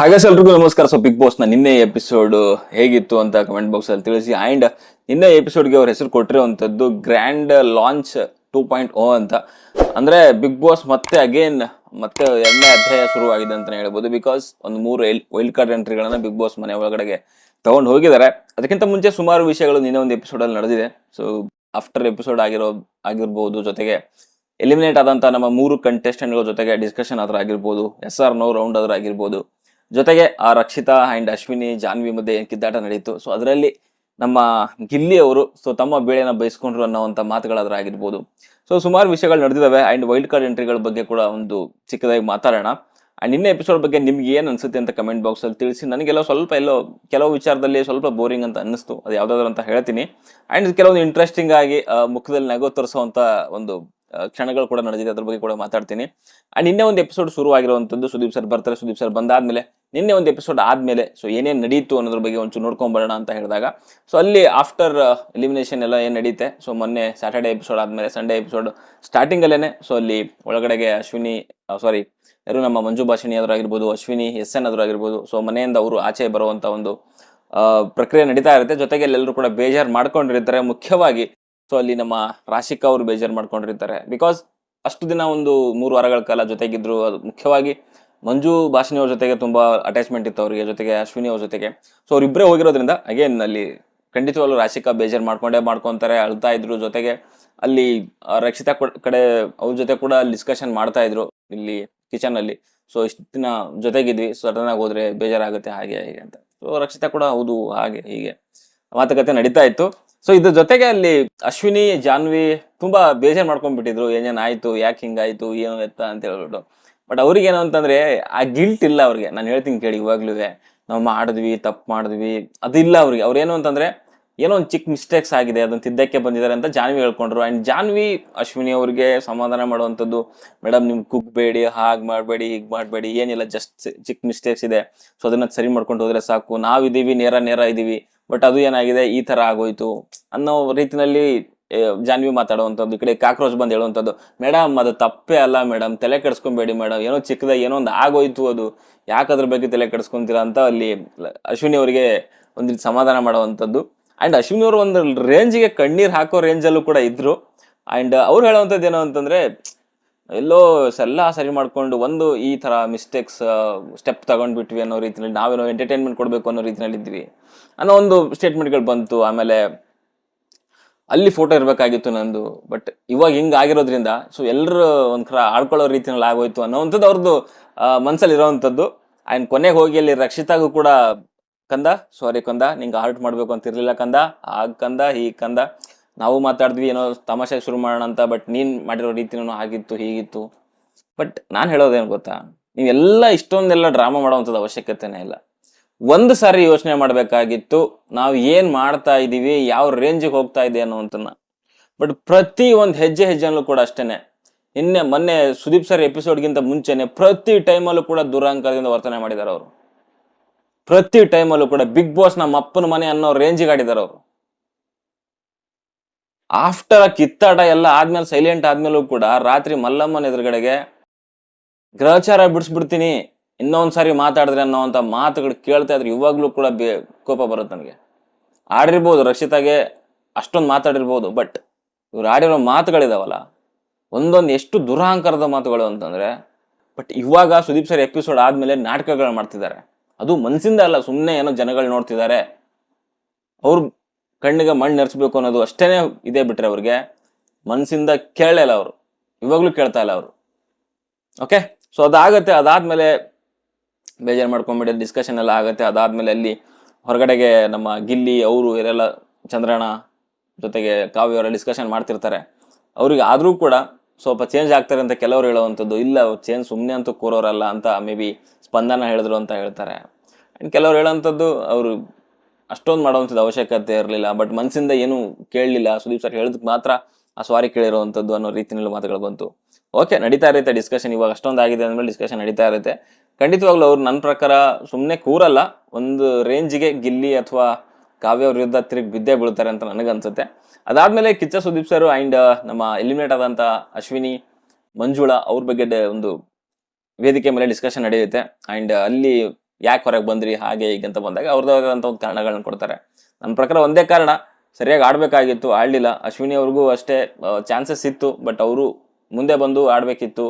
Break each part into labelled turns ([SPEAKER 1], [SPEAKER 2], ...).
[SPEAKER 1] ಹಾಗಾದ್ರೆ ಎಲ್ರಿಗೂ ನಮಸ್ಕಾರ. ಸೊ ಬಿಗ್ ಬಾಸ್ನ ನಿನ್ನೆ ಎಪಿಸೋಡ್ ಹೇಗಿತ್ತು ಅಂತ ಕಮೆಂಟ್ ಬಾಕ್ಸ್ ಅಲ್ಲಿ ತಿಳಿಸಿ. ಅಂಡ್ ನಿನ್ನೆ ಎಪಿಸೋಡ್ಗೆ ಅವ್ರ ಹೆಸರು ಕೊಟ್ಟಿರುವಂತದ್ದು grand launch two point O ಅಂತ. ಅಂದ್ರೆ ಬಿಗ್ ಬಾಸ್ ಮತ್ತೆ ಅಗೇನ್ ಮತ್ತೆ ಎರಡನೇ ಅಧ್ಯಾಯ ಶುರುವಾಗಿದೆ ಅಂತಾನೆ ಹೇಳ್ಬೋದು. ಬಿಕಾಸ್ ಒಂದು ಮೂರು ವೈಲ್ಡ್ ಕಾರ್ಡ್ ಎಂಟ್ರಿಗಳನ್ನ ಬಿಗ್ ಬಾಸ್ ಮನೆ ಒಳಗಡೆಗೆ ತಗೊಂಡು ಹೋಗಿದ್ದಾರೆ. ಅದಕ್ಕಿಂತ ಮುಂಚೆ ಸುಮಾರು ವಿಷಯಗಳು ನಿನ್ನೆ ಒಂದು ಎಪಿಸೋಡ್ ಅಲ್ಲಿ ನಡೆದಿದೆ. ಸೊ ಆಫ್ಟರ್ ಎಪಿಸೋಡ್ ಆಗಿರೋ ಆಗಿರ್ಬೋದು ಜೊತೆಗೆ ಎಲಿಮಿನೇಟ್ ಆದಂತಹ ನಮ್ಮ ಮೂರು ಕಂಟೆಸ್ಟೆಂಟ್ಗಳ ಜೊತೆಗೆ ಡಿಸ್ಕಷನ್ ಆದ್ರೆ ಆಗಿರ್ಬೋದು. ಎಸ್ ಆರ್ ನೋ ರೌಂಡ್ ಆದ್ರೆ ಆಗಿರ್ಬೋದು. ಜೊತೆಗೆ ಆ ರಕ್ಷಿತಾ ಅಂಡ್ ಅಶ್ವಿನಿ, ಜಾನ್ವಿ ಮಧ್ಯೆ ಏನು ಕಿದ್ದಾಟ ನಡೆಯಿತು. ಸೊ ಅದರಲ್ಲಿ ನಮ್ಮ ಗಿಲ್ಲಿ ಅವರು ಸೊ ತಮ್ಮ ಬೇಳೆನ ಬಯಸ್ಕೊಂಡ್ರು ಅನ್ನೋವಂಥ ಮಾತುಗಳಾದ್ರೂ ಆಗಿರ್ಬೋದು. ಸೊ ಸುಮಾರು ವಿಷಯಗಳು ನಡೆದಿದ್ದಾವೆ. ಆ್ಯಂಡ್ ವೈಲ್ಡ್ ಕಾರ್ಡ್ ಎಂಟ್ರಿಗಳ ಬಗ್ಗೆ ಕೂಡ ಒಂದು ಚಿಕ್ಕದಾಗಿ ಮಾತಾಡೋಣ. ಆ್ಯಂಡ್ ನಿನ್ನೆ ಎಪಿಸೋಡ್ ಬಗ್ಗೆ ನಿಮ್ಗೆ ಏನು ಅನಿಸುತ್ತೆ ಅಂತ ಕಮೆಂಟ್ ಬಾಕ್ಸಲ್ಲಿ ತಿಳಿಸಿ. ನನಗೆಲ್ಲ ಸ್ವಲ್ಪ ಎಲ್ಲೋ, ಕೆಲವು ವಿಚಾರದಲ್ಲಿ ಸ್ವಲ್ಪ ಬೋರಿಂಗ್ ಅಂತ ಅನ್ನಿಸ್ತು. ಅದು ಯಾವುದಾದ್ರು ಅಂತ ಹೇಳ್ತೀನಿ. ಆ್ಯಂಡ್ ಕೆಲವೊಂದು ಇಂಟ್ರೆಸ್ಟಿಂಗ್ ಆಗಿ ಮುಖದಲ್ಲಿ ನಗೋ ತರಿಸೋವಂಥ ಒಂದು ಕ್ಷಣಗಳು ಕೂಡ ನಡೆದಿದೆ, ಅದ್ರ ಬಗ್ಗೆ ಕೂಡ ಮಾತಾಡ್ತೀನಿ. ಅಂಡ್ ನಿನ್ನೆ ಒಂದು ಎಪಿಸೋಡ್ ಶುರು ಆಗಿರುವಂತದ್ದು ಸುದೀಪ್ ಸರ್ ಬರ್ತಾರೆ, ಸುದೀಪ್ ಸರ್ ಬಂದಾದ್ಮೇಲೆ, ನಿನ್ನೆ ಒಂದು ಎಪಿಸೋಡ್ ಆದ್ಮೇಲೆ ಸೊ ಏನೇನು ನಡೀತು ಅನ್ನೋದ್ರ ಬಗ್ಗೆ ಒಂಚೂರು ನೋಡ್ಕೊಂಬರೋಣ ಅಂತ ಹೇಳಿದಾಗ ಸೊ ಅಲ್ಲಿ ಆಫ್ಟರ್ ಎಲಿಮಿನೇಷನ್ ಎಲ್ಲ ಏನು ನಡೀತೆ ಸೊ ಮೊನ್ನೆ ಸ್ಯಾಟರ್ಡೆ ಎಪಿಸೋಡ್ ಆದ್ಮೇಲೆ ಸಂಡೇ ಎಪಿಸೋಡ್ ಸ್ಟಾರ್ಟಿಂಗ್ ಅಲ್ಲೇನೆ ಸೊ ಅಲ್ಲಿ ಒಳಗಡೆಗೆ ಅಶ್ವಿನಿ ಸಾರಿ ಯಾರು ನಮ್ಮ ಮಂಜು ಭಾಷಿಣಿ ಆಗಿರ್ಬೋದು, ಅಶ್ವಿನಿ ಎಸ್ ಎನ್ ಆಗಿರ್ಬೋದು ಸೊ ಮನೆಯಿಂದ ಅವರು ಆಚೆ ಬರುವಂತ ಒಂದು ಪ್ರಕ್ರಿಯೆ ನಡೀತಾ ಇರುತ್ತೆ. ಜೊತೆಗೆ ಎಲ್ಲರೂ ಕೂಡ ಬೇಜಾರು ಮಾಡ್ಕೊಂಡಿರ್ತಾರೆ. ಮುಖ್ಯವಾಗಿ ಸೊ ಅಲ್ಲಿ ನಮ್ಮ ರಾಶಿಕಾ ಅವರು ಬೇಜಾರು ಮಾಡ್ಕೊಂಡಿರ್ತಾರೆ. ಬಿಕಾಸ್ ಅಷ್ಟು ದಿನ ಒಂದು ಮೂರು ವಾರಗಳ ಕಾಲ ಜೊತೆಗಿದ್ರು. ಅದು ಮುಖ್ಯವಾಗಿ ಮಂಜು ಭಾಷಿಣಿ ಅವ್ರ ಜೊತೆಗೆ ತುಂಬಾ ಅಟ್ಯಾಚ್ಮೆಂಟ್ ಇತ್ತು ಅವರಿಗೆ, ಜೊತೆಗೆ ಅಶ್ವಿನಿ ಅವ್ರ ಜೊತೆಗೆ. ಸೊ ಅವ್ರಿಬ್ಬರೇ ಹೋಗಿರೋದ್ರಿಂದ ಅಗೇನ್ ಅಲ್ಲಿ ಖಂಡಿತವಾಗ್ಲೂ ರಾಶಿಕಾ ಬೇಜಾರು ಮಾಡ್ಕೊಂಡೇ ಮಾಡ್ಕೊಂತಾರೆ, ಅಳ್ತಾ ಇದ್ರು. ಜೊತೆಗೆ ಅಲ್ಲಿ ರಕ್ಷಿತಾ ಕೊಡ್- ಕಡೆ ಅವ್ರ ಜೊತೆ ಕೂಡ ಡಿಸ್ಕಷನ್ ಮಾಡ್ತಾ ಇದ್ರು, ಇಲ್ಲಿ ಕಿಚನ್ ಅಲ್ಲಿ. ಸೊ ಇಷ್ಟು ದಿನ ಜೊತೆಗಿದ್ವಿ. ಸಡನ್ ಆಗಿ ಹೋದ್ರೆ ಬೇಜಾರಾಗುತ್ತೆ, ಹಾಗೆ ಹೀಗೆ ಅಂತ. ಸೊ ರಕ್ಷಿತಾ ಕೂಡ ಹೌದು, ಹಾಗೆ ಹೀಗೆ ಮಾತುಕತೆ ನಡೀತಾ ಇತ್ತು. ಸೊ ಇದ್ರ ಜೊತೆಗೆ ಅಲ್ಲಿ ಅಶ್ವಿನಿ, ಜಾನ್ವಿ ತುಂಬಾ ಬೇಜಾರ್ ಮಾಡ್ಕೊಂಡ್ಬಿಟ್ಟಿದ್ರು. ಏನೇನ್ ಆಯ್ತು, ಯಾಕೆ ಹಿಂಗಾಯ್ತು, ಏನು ಎತ್ತ ಅಂತ ಹೇಳ್ಬಿಟ್ಟು. ಬಟ್ ಅವ್ರಿಗೆ ಏನು ಅಂತಂದ್ರೆ, ಆ ಗಿಲ್ಟ್ ಇಲ್ಲ ಅವ್ರಿಗೆ. ನಾನು ಹೇಳ್ತೀನಿ ಕೇಳಿ ಇವಾಗ್ಲೂ ನಾವು ಮಾಡಿದ್ವಿ, ತಪ್ಪು ಮಾಡಿದ್ವಿ ಅದಿಲ್ಲ ಅವ್ರಿಗೆ. ಅವ್ರೇನು ಅಂತಂದ್ರೆ, ಏನೋ ಒಂದು ಚಿಕ್ಕ ಮಿಸ್ಟೇಕ್ಸ್ ಆಗಿದೆ, ಅದನ್ನ ತಿದ್ದಕ್ಕೆ ಬಂದಿದ್ದಾರೆ ಅಂತ ಜಾನ್ವಿ ಹೇಳ್ಕೊಂಡ್ರು. ಅಂಡ್ ಜಾನ್ವಿ, ಅಶ್ವಿನಿ ಅವ್ರಿಗೆ ಸಮಾಧಾನ ಮಾಡುವಂಥದ್ದು, ಮೇಡಮ್ ನಿಮ್ಗೆ ಕುಗ್ಬೇಡಿ ಹಾಗೆ ಮಾಡಬೇಡಿ, ಹೀಗೆ ಮಾಡಬೇಡಿ, ಏನಿಲ್ಲ ಜಸ್ಟ್ ಚಿಕ್ಕ ಮಿಸ್ಟೇಕ್ಸ್ ಇದೆ. ಸೊ ಅದನ್ನ ಸರಿ ಮಾಡ್ಕೊಂಡು ಹೋದ್ರೆ ಸಾಕು. ನಾವಿದ್ದೀವಿ ನೇರ ನೇರ ಇದೀವಿ. ಬಟ್ ಅದು ಏನಾಗಿದೆ? ಈ ತರ ಆಗೋಯ್ತು. ಅನ್ನೋ ರೀತಿನಲ್ಲಿ ಜಾನ್ವಿ ಮಾತಾಡುವಂಥದ್ದು, ಈ ಕಡೆ ಕಾಕ್ರೋಚ್ ಬಂದು ಹೇಳುವಂಥದ್ದು, ಮೇಡಮ್, ಅದು ತಪ್ಪೇ ಅಲ್ಲ ಮೇಡಮ್. ತಲೆ ಕೆಡಿಸ್ಕೊಬೇಡಿ ಮೇಡಮ್. ಏನೋ ಚಿಕ್ಕದ, ಏನೋ ಒಂದು ಆಗೋಯ್ತು ಅದು. ಯಾಕೆ ಅದ್ರ ಬಗ್ಗೆ ತಲೆ ಕೆಡಿಸ್ಕೊಂತೀರಾ? ಅಂತ ಅಲ್ಲಿ ಅಶ್ವಿನಿ ಅವರಿಗೆ ಒಂದು ಸಮಾಧಾನ ಮಾಡುವಂಥದ್ದು. ಅಂಡ್ ಅಶ್ವಿನಿ ಅವರು ಒಂದು ರೇಂಜ್ಗೆ ಕಣ್ಣೀರ್ ಹಾಕೋ ರೇಂಜಲ್ಲೂ ಕೂಡ ಇದ್ರು. ಅಂಡ್ ಅವ್ರು ಹೇಳುವಂಥದ್ದು ಏನು ಅಂತಂದ್ರೆ ಎಲ್ಲೋ ಎಲ್ಲ ಸರಿ ಮಾಡ್ಕೊಂಡು ಒಂದು ಈ ಥರ ಮಿಸ್ಟೇಕ್ಸ್ ಸ್ಟೆಪ್ ತಗೊಂಡ್ಬಿಟ್ವಿ ಅನ್ನೋ ರೀತಿಯಲ್ಲಿ ನಾವೇನೋ ಎಂಟರ್ಟೈನ್ಮೆಂಟ್ ಕೊಡಬೇಕು ಅನ್ನೋ ರೀತಿಯಲ್ಲಿ ಇದ್ವಿ ಅನ್ನೋ ಒಂದು ಸ್ಟೇಟ್ಮೆಂಟ್ಗಳು ಬಂತು. ಆಮೇಲೆ ಅಲ್ಲಿ ಫೋಟೋ ಇರಬೇಕಾಗಿತ್ತು ನಂದು. ಬಟ್ ಇವಾಗ ಹಿಂಗೆ ಆಗಿರೋದ್ರಿಂದ ಸೊ ಎಲ್ಲರೂ ಒಂಥರ ಆಡ್ಕೊಳ್ಳೋ ರೀತಿಯಲ್ಲಿ ಆಗೋಯ್ತು ಅನ್ನೋವಂಥದ್ದು ಅವ್ರದ್ದು ಮನಸ್ಸಲ್ಲಿ ಇರೋವಂಥದ್ದು ಆ್ಯಂಡ್ ಕೊನೆಗೆ ಹೋಗಿ ಅಲ್ಲಿ ರಕ್ಷಿತಾಗೂ ಕೂಡ, ಕಂದ ಸಾರಿ ಕಂದ, ನಿಂಗೆ ಆರ್ಟ್ ಮಾಡಬೇಕು ಅಂತ ಇರಲಿಲ್ಲ ಕಂದ ಆಗ ಕಂದ ಈ ಕಂದ. ನಾವು ಮಾತಾಡಿದ್ವಿ, ಏನೋ ತಮಾಷೆ ಶುರು ಮಾಡೋಣ ಅಂತ ಬಟ್ ನೀನ್ ಮಾಡಿರೋ ರೀತಿನೂ ಆಗಿತ್ತು, ಹೀಗಿತ್ತು. ಬಟ್ ನಾನು ಹೇಳೋದೇನು ಗೊತ್ತಾ? ನೀವೆಲ್ಲ ಇಷ್ಟೊಂದೆಲ್ಲ ಡ್ರಾಮಾ ಮಾಡೋವಂಥದ್ದು ಅವಶ್ಯಕತೆನೇ ಇಲ್ಲ. ಒಂದು ಸಾರಿ ಯೋಚನೆ ಮಾಡಬೇಕಾಗಿತ್ತು, ನಾವು ಏನ್ ಮಾಡ್ತಾ ಇದ್ದೀವಿ ಯಾವ ರೇಂಜಿಗೆ ಹೋಗ್ತಾ ಇದೆ ಅನ್ನೋಂಥನ್ನ ಬಟ್ ಪ್ರತಿ ಒಂದು ಹೆಜ್ಜೆ ಹೆಜ್ಜೆನಲ್ಲೂ ಕೂಡ ಅಷ್ಟೇನೆ. ನಿನ್ನೆ, ಮೊನ್ನೆ ಸುದೀಪ್ ಸರ್ ಎಪಿಸೋಡ್ಗಿಂತ ಮುಂಚೆನೆ ಪ್ರತಿ ಟೈಮಲ್ಲೂ ಕೂಡ ದುರಹಂಕಾರದಿಂದ ವರ್ತನೆ ಮಾಡಿದ್ದಾರೆ ಅವರು. ಪ್ರತಿ ಟೈಮಲ್ಲೂ ಕೂಡ ಬಿಗ್ ಬಾಸ್ ನಮ್ಮ ಅಪ್ಪನ ಮನೆ ಅನ್ನೋ ರೇಂಜಿಗೆ ಆಡಿದ್ದಾರೆ ಅವರು. ಆಫ್ಟರ್ ಕಿತ್ತಾಟ ಎಲ್ಲ ಆದ್ಮೇಲೆ ಸೈಲೆಂಟ್ ಆದ್ಮೇಲೂ ಕೂಡ ರಾತ್ರಿ ಮಲ್ಲಮ್ಮನ ಎದುರುಗಡೆಗೆ ಗ್ರಹಚಾರ ಬಿಡಿಸ್ಬಿಡ್ತೀನಿ, ಇನ್ನೊಂದ್ಸಾರಿ ಮಾತಾಡಿದ್ರೆ ಅಂತ ಮಾತುಗಳು ಕೇಳ್ತಾ ಇದ್ರೆ ಇವಾಗ್ಲೂ ಕೂಡ ಬೇ ಕೋಪ ಬರುತ್ತೆ ನನಗೆ. ಆಡಿರ್ಬೋದು ರಕ್ಷಿತಾಗೆ ಅಷ್ಟೊಂದು ಮಾತಾಡಿರ್ಬೋದು ಬಟ್ ಇವ್ರು ಆಡಿರೋ ಮಾತುಗಳಿದಾವಲ್ಲ, ಒಂದೊಂದು ಎಷ್ಟು ದುರಹಂಕಾರದ ಮಾತುಗಳು ಅಂತಂದ್ರೆ ಬಟ್ ಇವಾಗ ಸುದೀಪ್ ಸರ್ ಎಪಿಸೋಡ್ ಆದಮೇಲೆ ನಾಟಕಗಳು ಮಾಡ್ತಿದ್ದಾರೆ. ಅದು ಮನಸ್ಸಿಂದ ಅಲ್ಲ ಸುಮ್ಮನೆ ಏನೋ ಜನಗಳು ನೋಡ್ತಿದ್ದಾರೆ. ಅವ್ರು ಕಣ್ಣಿಗೆ ಮಣ್ಣು ನೆರೆಸ್ಬೇಕು ಅನ್ನೋದು ಅಷ್ಟೇ ಇದೆ ಬಿಟ್ರೆ ಅವ್ರಿಗೆ ಮನಸ್ಸಿಂದ ಕೇಳಲಿಲ್ಲ ಅವರು. ಇವಾಗಲೂ ಕೇಳ್ತಾ ಇಲ್ಲ ಅವರು. ಓಕೆ ಸೊ ಅದಾಗತ್ತೆ, ಅದಾದ್ಮೇಲೆ ಬೇಜಾರು ಮಾಡ್ಕೊಂಬಿಡಿ ಡಿಸ್ಕಷನ್ ಎಲ್ಲ ಆಗುತ್ತೆ. ಅದಾದಮೇಲೆ ಅಲ್ಲಿ ಹೊರಗಡೆಗೆ ನಮ್ಮ ಗಿಲ್ಲಿ, ಅವರು, ಇವರೆಲ್ಲ ಚಂದ್ರಣ್ಣ ಜೊತೆಗೆ ಕಾವ್ಯ ಅವರ ಡಿಸ್ಕಷನ್ ಮಾಡ್ತಿರ್ತಾರೆ. ಅವ್ರಿಗೆ ಆದರೂ ಕೂಡ ಸ್ವಲ್ಪ ಚೇಂಜ್ ಆಗ್ತಾರೆ ಅಂತ ಕೆಲವರು ಹೇಳುವಂಥದ್ದು, ಇಲ್ಲ ಚೇಂಜ್ ಸುಮ್ಮನೆ ಅಂತೂ ಕೂರೋರಲ್ಲ ಅಂತ ಮೇ ಬಿ ಸ್ಪಂದನ ಹೇಳಿದ್ರು ಅಂತ ಹೇಳ್ತಾರೆ. ಆ್ಯಂಡ್ ಕೆಲವ್ರು ಹೇಳೋವಂಥದ್ದು, ಅವರು ಅಷ್ಟೊಂದು ಮಾಡೋವಂಥದ್ದು ಅವಶ್ಯಕತೆ ಇರಲಿಲ್ಲ ಬಟ್ ಮನಸ್ಸಿಂದ ಏನು ಕೇಳಲಿಲ್ಲ, ಸುದೀಪ್ ಸರ್ ಹೇಳಿದಕ್ಕೆ ಮಾತ್ರ ಆ ಸ್ವಾರಿ ಕೇಳಿರುವಂಥದ್ದು ಅನ್ನೋ ರೀತಿಯಲ್ಲಿ ಮಾತುಗಳು ಬಂತು. ಓಕೆ ನಡೀತಾ ಇರುತ್ತೆ ಡಿಸ್ಕಷನ್ ಇವಾಗ ಅಷ್ಟೊಂದು ಆಗಿದೆ ಅಂದಮೇಲೆ ಡಿಸ್ಕಷನ್ ನಡೀತಾ ಇರುತ್ತೆ. ಖಂಡಿತವಾಗ್ಲೂ ಅವ್ರು ನನ್ನ ಪ್ರಕಾರ ಸುಮ್ಮನೆ ಕೂರಲ್ಲ, ಒಂದು ರೇಂಜಿಗೆ ಗಿಲ್ಲಿ ಅಥವಾ ಕಾವ್ಯ ವಿರುದ್ಧ ತಿರುಗಿ ಬಿದ್ದೇ ಬೀಳ್ತಾರೆ ಅಂತ ನನಗನ್ಸುತ್ತೆ. ಅದಾದ್ಮೇಲೆ ಕಿಚ್ಚ ಸುದೀಪ್ ಸರ್ ಅಂಡ್ ನಮ್ಮ ಎಲಿಮಿನೇಟ್ ಆದಂಥ ಅಶ್ವಿನಿ, ಮಂಜುಳಾ ಅವ್ರ ಬಗ್ಗೆ ಒಂದು ವೇದಿಕೆ ಮೇಲೆ ಡಿಸ್ಕಷನ್ ನಡೆಯುತ್ತೆ. ಅಂಡ್ ಅಲ್ಲಿ ಯಾಕೆ ಹೊರಗೆ ಬಂದ್ರಿ, ಹಾಗೆ ಹೀಗೆ ಅಂತ ಬಂದಾಗ ಅವ್ರದ್ದಾದಂಥ ಒಂದು ಕಾರಣಗಳನ್ನ ಕೊಡ್ತಾರೆ. ನನ್ನ ಪ್ರಕಾರ ಒಂದೇ ಕಾರಣ, ಸರಿಯಾಗಿ ಆಡಬೇಕಾಗಿತ್ತು, ಆಡಲಿಲ್ಲ. ಅಶ್ವಿನಿ ಅವ್ರಿಗೂ ಅಷ್ಟೇ ಚಾನ್ಸಸ್ ಇತ್ತು ಬಟ್ ಅವರು ಮುಂದೆ ಬಂದು ಆಡಬೇಕಿತ್ತು.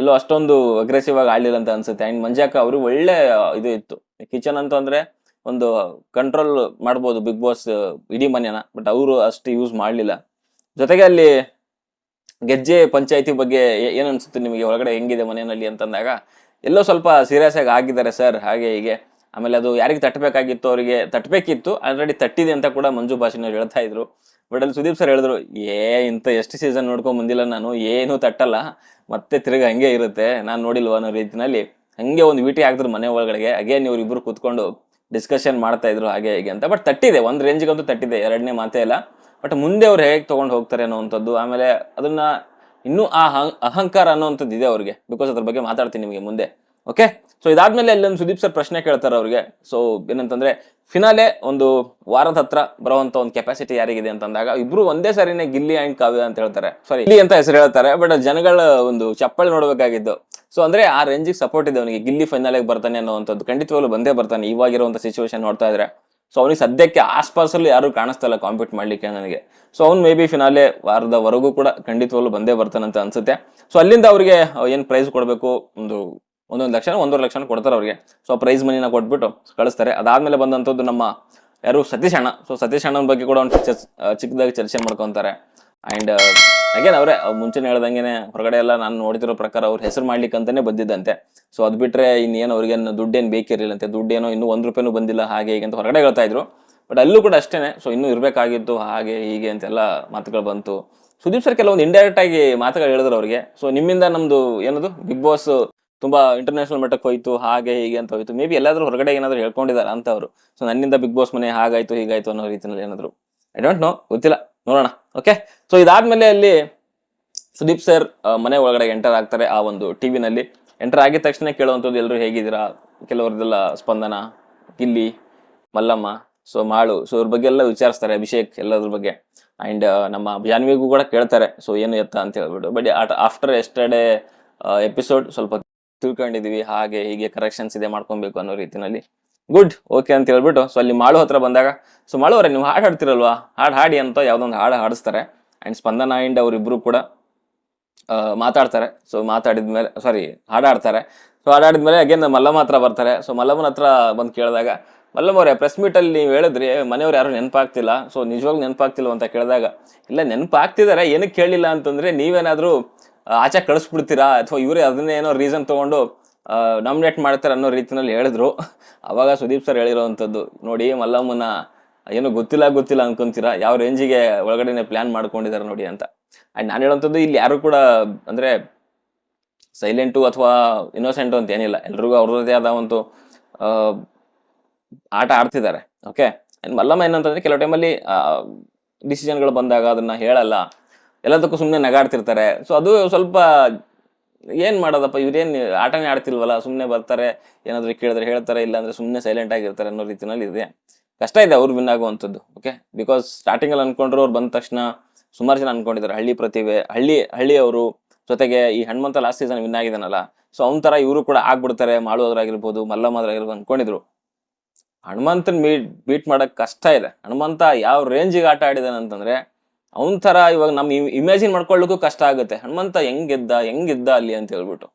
[SPEAKER 1] ಎಲ್ಲೋ ಅಷ್ಟೊಂದು ಅಗ್ರೆಸಿವ್ ಆಗಿ ಆಡಲಿಲ್ಲ ಅಂತ ಅನ್ಸುತ್ತೆ. ಆ್ಯಂಡ್ ಮಂಜಾಕ ಅವರು ಒಳ್ಳೆ ಇದು ಇತ್ತು. ಕಿಚನ್ ಅಂತ ಅಂದ್ರೆ ಒಂದು ಕಂಟ್ರೋಲ್ ಮಾಡ್ಬೋದು ಬಿಗ್ ಬಾಸ್ ಇಡೀ ಮನೆನ ಬಟ್ ಅವರು ಅಷ್ಟು ಯೂಸ್ ಮಾಡಲಿಲ್ಲ. ಜೊತೆಗೆ ಅಲ್ಲಿ ಗೆಜ್ಜೆ ಪಂಚಾಯತಿ ಬಗ್ಗೆ ಏನ್ ಅನ್ಸುತ್ತೆ ನಿಮಗೆ? ಒಳಗಡೆ ಹೆಂಗಿದೆ ಮನೆಯಲ್ಲಿ ಅಂತಂದಾಗ ಎಲ್ಲೋ ಸ್ವಲ್ಪ ಸೀರಿಯಸ್ ಆಗಿ ಆಗಿದ್ದಾರೆ ಸರ್ ಹಾಗೆ ಹೀಗೆ. ಆಮೇಲೆ ಅದು ಯಾರಿಗೆ ತಟ್ಟಬೇಕಾಗಿತ್ತು ಅವರಿಗೆ ತಟ್ಟಬೇಕಿತ್ತು ಆಲ್ರೆಡಿ ತಟ್ಟಿದೆ ಅಂತ ಕೂಡ ಮಂಜು ಭಾಷೆನವ್ರು ಹೇಳ್ತಾ ಇದ್ರು. ಬಟ್ ಅಲ್ಲಿ ಸುದೀಪ್ ಸರ್ ಹೇಳಿದ್ರು, ಏ, ಇಂಥ ಎಷ್ಟು ಸೀಸನ್ ನೋಡ್ಕೊಂಡ್ ಬಂದಿಲ್ಲ ನಾನು, ಏನೂ ತಟ್ಟಲ್ಲ. ಮತ್ತೆ ತಿರುಗಿ ಹಂಗೆ ಇರುತ್ತೆ, ನಾನು ನೋಡಿಲ್ವ ಅನ್ನೋ ರೀತಿನಲ್ಲಿ ಹಂಗೆ ಒಂದು ವಿಟಿ ಹಾಕಿದ್ರು ಮನೆ ಒಳಗಡೆಗೆ. ಅಗೇನ್ ಇವ್ರು ಇಬ್ರು ಕೂತ್ಕೊಂಡು ಡಿಸ್ಕಷನ್ ಮಾಡ್ತಾ ಇದ್ರು, ಹಾಗೆ ಹೀಗೆ ಅಂತ. ಬಟ್ ತಟ್ಟಿದೆ, ಒಂದು ರೇಂಜ್ಗಂತೂ ತಟ್ಟಿದೆ, ಎರಡನೇ ಮಾತೇ ಇಲ್ಲ. ಬಟ್ ಮುಂದೆ ಅವ್ರು ಹೇಗೆ ತೊಗೊಂಡು ಹೋಗ್ತಾರೆ ಅನ್ನೋವಂಥದ್ದು, ಆಮೇಲೆ ಅದನ್ನ ಇನ್ನೂ ಆ ಅಹಂ- ಅಹಂಕಾರ ಅನ್ನೋವಂಥದ್ದು ಇದೆ ಅವ್ರಿಗೆ. ಬಿಕಾಸ್ ಅದ್ರ ಬಗ್ಗೆ ಮಾತಾಡ್ತೀನಿ ನಿಮಗೆ ಮುಂದೆ. ಓಕೆ ಸೊ ಇದಾದ್ಮೇಲೆ ಅಲ್ಲೊಂದು ಸುದೀಪ್ ಸರ್ ಪ್ರಶ್ನೆ ಕೇಳ್ತಾರೆ ಅವ್ರಿಗೆ. ಸೊ ಏನಂತಂದ್ರೆ ಫಿನಾಲೆ ಒಂದು ವಾರದ ಹತ್ರ ಬರುವಂತ ಒಂದು ಕೆಪಾಸಿಟಿ ಯಾರಿಗಿದೆ ಅಂತಂದಾಗ, ಇಬ್ರು ಒಂದೇ ಸರಿನೇ ಗಿಲ್ಲಿ ಅಂಡ್ ಕಾವ್ಯ ಅಂತ ಹೇಳ್ತಾರೆ. ಸಾರಿ ಗಿಲ್ಲಿ ಅಂತ ಹೆಸರು ಹೇಳ್ತಾರೆ ಬಟ್ ಜನಗಳ ಒಂದು ಚಪ್ಪಳಿ ನೋಡಬೇಕಾಗಿದ್ದು. ಸೊ ಅಂದ್ರೆ ಆ ರೇಂಜಿಗೆ ಸಪೋರ್ಟ್ ಇದೆ ಅವನಿಗೆ. ಗಿಲ್ಲಿ ಫೈನಲ್ಗೆ ಬರ್ತಾನೆ ಅನ್ನೋವಂಥದ್ದು. ಖಂಡಿತವಾಗ್ಲೂ ಬಂದೇ ಬರ್ತಾನೆ ಇವಾಗಿರುವಂತ ಸಿಚುವೇಶನ್ ನೋಡ್ತಾ ಇದ್ರೆ. ಸೊ ಅವನಿಗೆ ಸದ್ಯಕ್ಕೆ ಆಸ್ಪಾಸಲ್ಲಿ ಯಾರು ಕಾಣಿಸ್ತಾ ಇಲ್ಲ ಕಾಂಪೀಟ್ ಮಾಡ್ಲಿಕ್ಕೆ ನನಗೆ. ಸೊ ಅವ್ನು ಮೇ ಬಿ ಫಿನಾಲೆ ವಾರದವರೆಗೂ ಕೂಡ ಖಂಡಿತವಾಗ್ಲೂ ಬಂದೇ ಬರ್ತಾನಂತ ಅನ್ಸುತ್ತೆ. ಸೊ ಅಲ್ಲಿಂದ ಅವರಿಗೆ ಏನು ಪ್ರೈಸ್ ಕೊಡಬೇಕು? ಒಂದು, ಒಂದೊಂದು ಲಕ್ಷ ಒಂದೂವರೆ ಲಕ್ಷ ಕೊಡ್ತಾರೆ ಅವರಿಗೆ. ಸೊ ಪ್ರೈಸ್ ಮನಿನ ಕೊಟ್ಬಿಟ್ಟು ಕಳಿಸ್ತಾರೆ. ಅದಾದ್ಮೇಲೆ ಬಂದಂಥದ್ದು ನಮ್ಮ ಯಾರು ಸತೀಶ್ ಅಣ್ಣ. ಸೊ ಸತೀಶ್ ಅಣ್ಣನ ಬಗ್ಗೆ ಕೂಡ ಒಂದು ಚಿಕ್ಕದಾಗಿ ಚರ್ಚೆ ಮಾಡ್ಕೊಂತಾರೆ. ಆ್ಯಂಡ್ ಅಗೇನ್ ಅವರೇ ಮುಂಚೆನೇ ಹೇಳ್ದಂಗೆನೆ ಹೊರಗಡೆ ಎಲ್ಲ ನಾನು ನೋಡ್ತಿರೋ ಪ್ರಕಾರ ಅವ್ರ ಹೆಸರು ಮಾಡ್ಲಿಕ್ಕೆ ಅಂತಾನೆ ಬಂದಿದ್ದಂತೆ. ಸೊ ಅದು ಬಿಟ್ರೆ ಇನ್ನೇನು ಅವ್ರಿಗೇನು ದುಡ್ಡೇನು ಬೇಕಿರಲಿಲ್ಲಂತೆ. ದುಡ್ಡೇನೋ ಇನ್ನೂ ಒಂದು ರೂಪಾಯಿನೂ ಬಂದಿಲ್ಲ ಹಾಗೆ ಹೀಗೆ ಅಂತ ಹೊರಗಡೆ ಹೇಳ್ತಾ ಇದ್ರು. ಬಟ್ ಅಲ್ಲೂ ಕೂಡ ಅಷ್ಟೇನೆ. ಸೊ ಇನ್ನೂ ಇರಬೇಕಾಗಿತ್ತು ಹಾಗೆ ಹೀಗೆ ಅಂತೆಲ್ಲ ಮಾತುಗಳು ಬಂತು. ಸುದೀಪ್ ಸರ್ ಕೆಲವೊಂದು ಇಂಡೈರೆಕ್ಟ್ ಆಗಿ ಮಾತುಗಳು ಹೇಳಿದ್ರು ಅವ್ರಿಗೆ. ಸೊ ನಿಮ್ಮಿಂದ ನಮ್ದು ಏನದು? ಬಿಗ್ ಬಾಸ್ ತುಂಬಾ ಇಂಟರ್ನ್ಯಾಷನಲ್ ಮಟ್ಟಕ್ಕೆ ಹೋಯ್ತು, ಹಾಗೆ ಹೀಗೆ ಅಂತ ಹೋಯ್ತು. ಮೇ ಬಿ ಎಲ್ಲಾದ್ರೂ ಹೊರಗಡೆ ಏನಾದ್ರು ಹೇಳ್ಕೊಂಡಿದ್ದಾರೆ ಅಂತ ಅವರು. ಸೊ ನನ್ನಿಂದ ಬಿಗ್ ಬಾಸ್ ಮನೆ ಹಾಗಾಯ್ತು, ಹೀಗಾಯ್ತು ಅನ್ನೋ ರೀತಿಯಲ್ಲಿ ಏನಾದ್ರು. ಐ ಡೋಂಟ್ ನೋ ಗೊತ್ತಿಲ್ಲ. ನೋಡೋಣ ಓಕೆ ಸೊ ಇದಾದ್ಮೇಲೆ ಅಲ್ಲಿ ಸುದೀಪ್ ಸರ್ ಮನೆ ಒಳಗಡೆ ಎಂಟರ್ ಆಗ್ತಾರೆ ಆ ಒಂದು ಟಿವಿನಲ್ಲಿ ಎಂಟರ್ ಆಗಿದ ತಕ್ಷಣ ಕೇಳುವಂಥದ್ದು ಎಲ್ಲರೂ ಹೇಗಿದ್ದೀರಾ? ಕೆಲವರದೆಲ್ಲ ಸ್ಪಂದನ, ಗಿಲ್ಲಿ, ಮಲ್ಲಮ್ಮ ಸೊ ಮಾಳು ಸೊ ಇವ್ರ ಬಗ್ಗೆ ಎಲ್ಲ ವಿಚಾರಿಸ್ತಾರೆ, ಅಭಿಷೇಕ್ ಎಲ್ಲದ್ರ ಬಗ್ಗೆ. ಅಂಡ್ ನಮ್ಮ ಜಾನ್ವಿಗೂ ಕೂಡ ಕೇಳ್ತಾರೆ ಸೊ ಏನು ಎತ್ತ ಅಂತ ಹೇಳ್ಬಿಟ್ಟು. ಬಟ್ ಆಫ್ಟರ್ ಎಸ್ಟರ್ಡೇ ಎಪಿಸೋಡ್ ಸ್ವಲ್ಪ ತಿಳ್ಕೊಂಡಿದೀವಿ ಹಾಗೆ ಹೀಗೆ ಕರೆಕ್ಷನ್ಸ್ ಇದೆ ಮಾಡ್ಕೊಬೇಕು ಅನ್ನೋ ರೀತಿನಲ್ಲಿ. ಗುಡ್ ಓಕೆ ಅಂತ ಹೇಳ್ಬಿಟ್ಟು ಸೊ ಅಲ್ಲಿ ಮಾಳು ಹತ್ರ ಬಂದಾಗ ಸೊ ಮಾಳು ಅವರೇ, ನೀವು ಹಾಡು ಹಾಡ್ತಿರಲ್ವಾ? ಹಾಡು ಹಾಡಿ ಅಂತ ಯಾವ್ದೊಂದು ಹಾಡು ಹಾಡಿಸ್ತಾರೆ. ಅಂಡ್ ಸ್ಪಂದನ ಅಂಡ್ ಅವರಿಬ್ರು ಕೂಡ ಮಾತಾಡ್ತಾರೆ. ಸೊ ಮಾತಾಡಿದ್ಮೇಲೆ ಸಾರಿ ಹಾಡಾಡ್ತಾರೆ ಸೊ ಹಾಡಾಡಿದ್ಮೇಲೆ ಅಗೇನ್ ಮಲ್ಲಮ್ಮ ಹತ್ರ ಬರ್ತಾರೆ. ಸೊ ಮಲ್ಲಮ್ಮನ ಹತ್ರ ಬಂದು ಕೇಳಿದಾಗ, ಮಲ್ಲಮ್ಮ ಅವರೇ ಪ್ರೆಸ್ ಮೀಟಲ್ಲಿ ನೀವು ಹೇಳಿದ್ರಿ, ಮನೆಯವ್ರು ಯಾರು ನೆನಪಾಗ್ತಿಲ್ಲ. ಸೊ ನಿಜವಾಗ್ಲೂ ನೆನಪಾಗ್ತಿಲ್ಲ ಅಂತ ಕೇಳಿದಾಗ, ಇಲ್ಲ ನೆನಪಾಗ್ತಿದ್ದಾರೆ ಏನಕ್ಕೆ ಕೇಳಿಲ್ಲ ಅಂತಂದ್ರೆ ನೀವೇನಾದ್ರೂ ಆಚೆ ಕಳಿಸ್ಬಿಡ್ತೀರಾ? ಅಥವಾ ಇವರೇ ಅದನ್ನೇ ಏನೋ ರೀಸನ್ ತಗೊಂಡು ನಾಮಿನೇಟ್ ಮಾಡ್ತಾರೆ ಅನ್ನೋ ರೀತಿನಲ್ಲಿ ಹೇಳಿದ್ರು. ಅವಾಗ ಸುದೀಪ್ ಸರ್ ಹೇಳಿರೋವಂಥದ್ದು, ನೋಡಿ ಮಲ್ಲಮ್ಮನ, ಏನು ಗೊತ್ತಿಲ್ಲ ಗೊತ್ತಿಲ್ಲ ಅನ್ಕೊಂತೀರಾ? ಯಾವ ರೇಂಜಿಗೆ ಒಳಗಡೆನೆ ಪ್ಲಾನ್ ಮಾಡ್ಕೊಂಡಿದ್ದಾರೆ ನೋಡಿ ಅಂತ. ಅಂಡ್ ನಾನು ಹೇಳೋಂಥದ್ದು ಇಲ್ಲಿ ಯಾರು ಕೂಡ ಅಂದ್ರೆ ಸೈಲೆಂಟು ಅಥವಾ ಇನ್ನೋಸೆಂಟು ಅಂತ ಏನಿಲ್ಲ. ಎಲ್ರಿಗೂ ಅವ್ರದ್ದೇ ಆದ ಒಂದು ಆಟ ಆಡ್ತಿದ್ದಾರೆ. ಓಕೆ ಮಲ್ಲಮ್ಮ ಏನಂತಂದರೆ ಕೆಲವು ಟೈಮಲ್ಲಿ ಡಿಸಿಷನ್ಗಳು ಬಂದಾಗ ಅದನ್ನ ಹೇಳಲ್ಲ. ಎಲ್ಲದಕ್ಕೂ ಸುಮ್ಮನೆ ನಗಾಡ್ತಿರ್ತಾರೆ. ಸೊ ಅದು ಸ್ವಲ್ಪ ಏನ್ ಮಾಡೋದಪ್ಪ? ಇವ್ರೇನು ಆಟನೇ ಆಡ್ತಿಲ್ವಲ್ಲ? ಸುಮ್ಮನೆ ಬರ್ತಾರೆ, ಏನಾದರೂ ಕೇಳಿದ್ರೆ ಹೇಳ್ತಾರೆ ಇಲ್ಲ ಅಂದ್ರೆ ಸುಮ್ಮನೆ ಸೈಲೆಂಟ್ ಆಗಿರ್ತಾರೆ ಅನ್ನೋ ರೀತಿನಲ್ಲಿ ಇದೆ. ಕಷ್ಟ ಇದೆ ಅವ್ರು ವಿನ್ ಆಗುವಂಥದ್ದು ಓಕೆ ಬಿಕಾಸ್ ಸ್ಟಾರ್ಟಿಂಗ್ ಅಲ್ಲಿ ಅನ್ಕೊಂಡ್ರು ಅವ್ರು ಬಂದ ತಕ್ಷಣ ಸುಮಾರು ಜನ ಅನ್ಕೊಂಡಿದ್ದಾರೆ ಹಳ್ಳಿ ಪ್ರತಿಭೆ, ಹಳ್ಳಿ ಹಳ್ಳಿ ಅವರು ಜೊತೆಗೆ ಈ ಹನುಮಂತ ಲಾಸ್ಟ್ ಸೀಸನ್ ವಿನ್ ಆಗಿದಾನಲ್ಲ? ಸೊ ಅವ್ನ ತರ ಇವರು ಕೂಡ ಆಗ್ಬಿಡ್ತಾರೆ ಮಾಡುವುದ್ರಾಗಿರ್ಬೋದು ಮಲ್ಲಮ್ಮದ್ರಾಗಿರ್ಬೋದು ಅನ್ಕೊಂಡಿದ್ರು. ಹನುಮಂತನ್ ಮೀಟ್ ಬೀಟ್ ಮಾಡೋಕ್ಕೆ ಕಷ್ಟ ಇದೆ. ಹನುಮಂತ ಯಾವ ರೇಂಜಿಗೆ ಆಟ ಆಡಿದಾನೆ ಅಂತಂದ್ರೆ ಅವನ ತರ ಇವಾಗ ನಮ್ ಇಮ್ಯಾಜಿನ್ ಮಾಡ್ಕೊಳ್ಳಿಕ್ಕೂ ಕಷ್ಟ ಆಗುತ್ತೆ. ಹನುಮಂತ ಹೆಂಗ್ ಹೆಂಗಿದ್ದ ಹೆಂಗ್ ಗೆದ್ದ ಅಲ್ಲಿ ಅಂತ ಹೇಳ್ಬಿಟ್ಟು.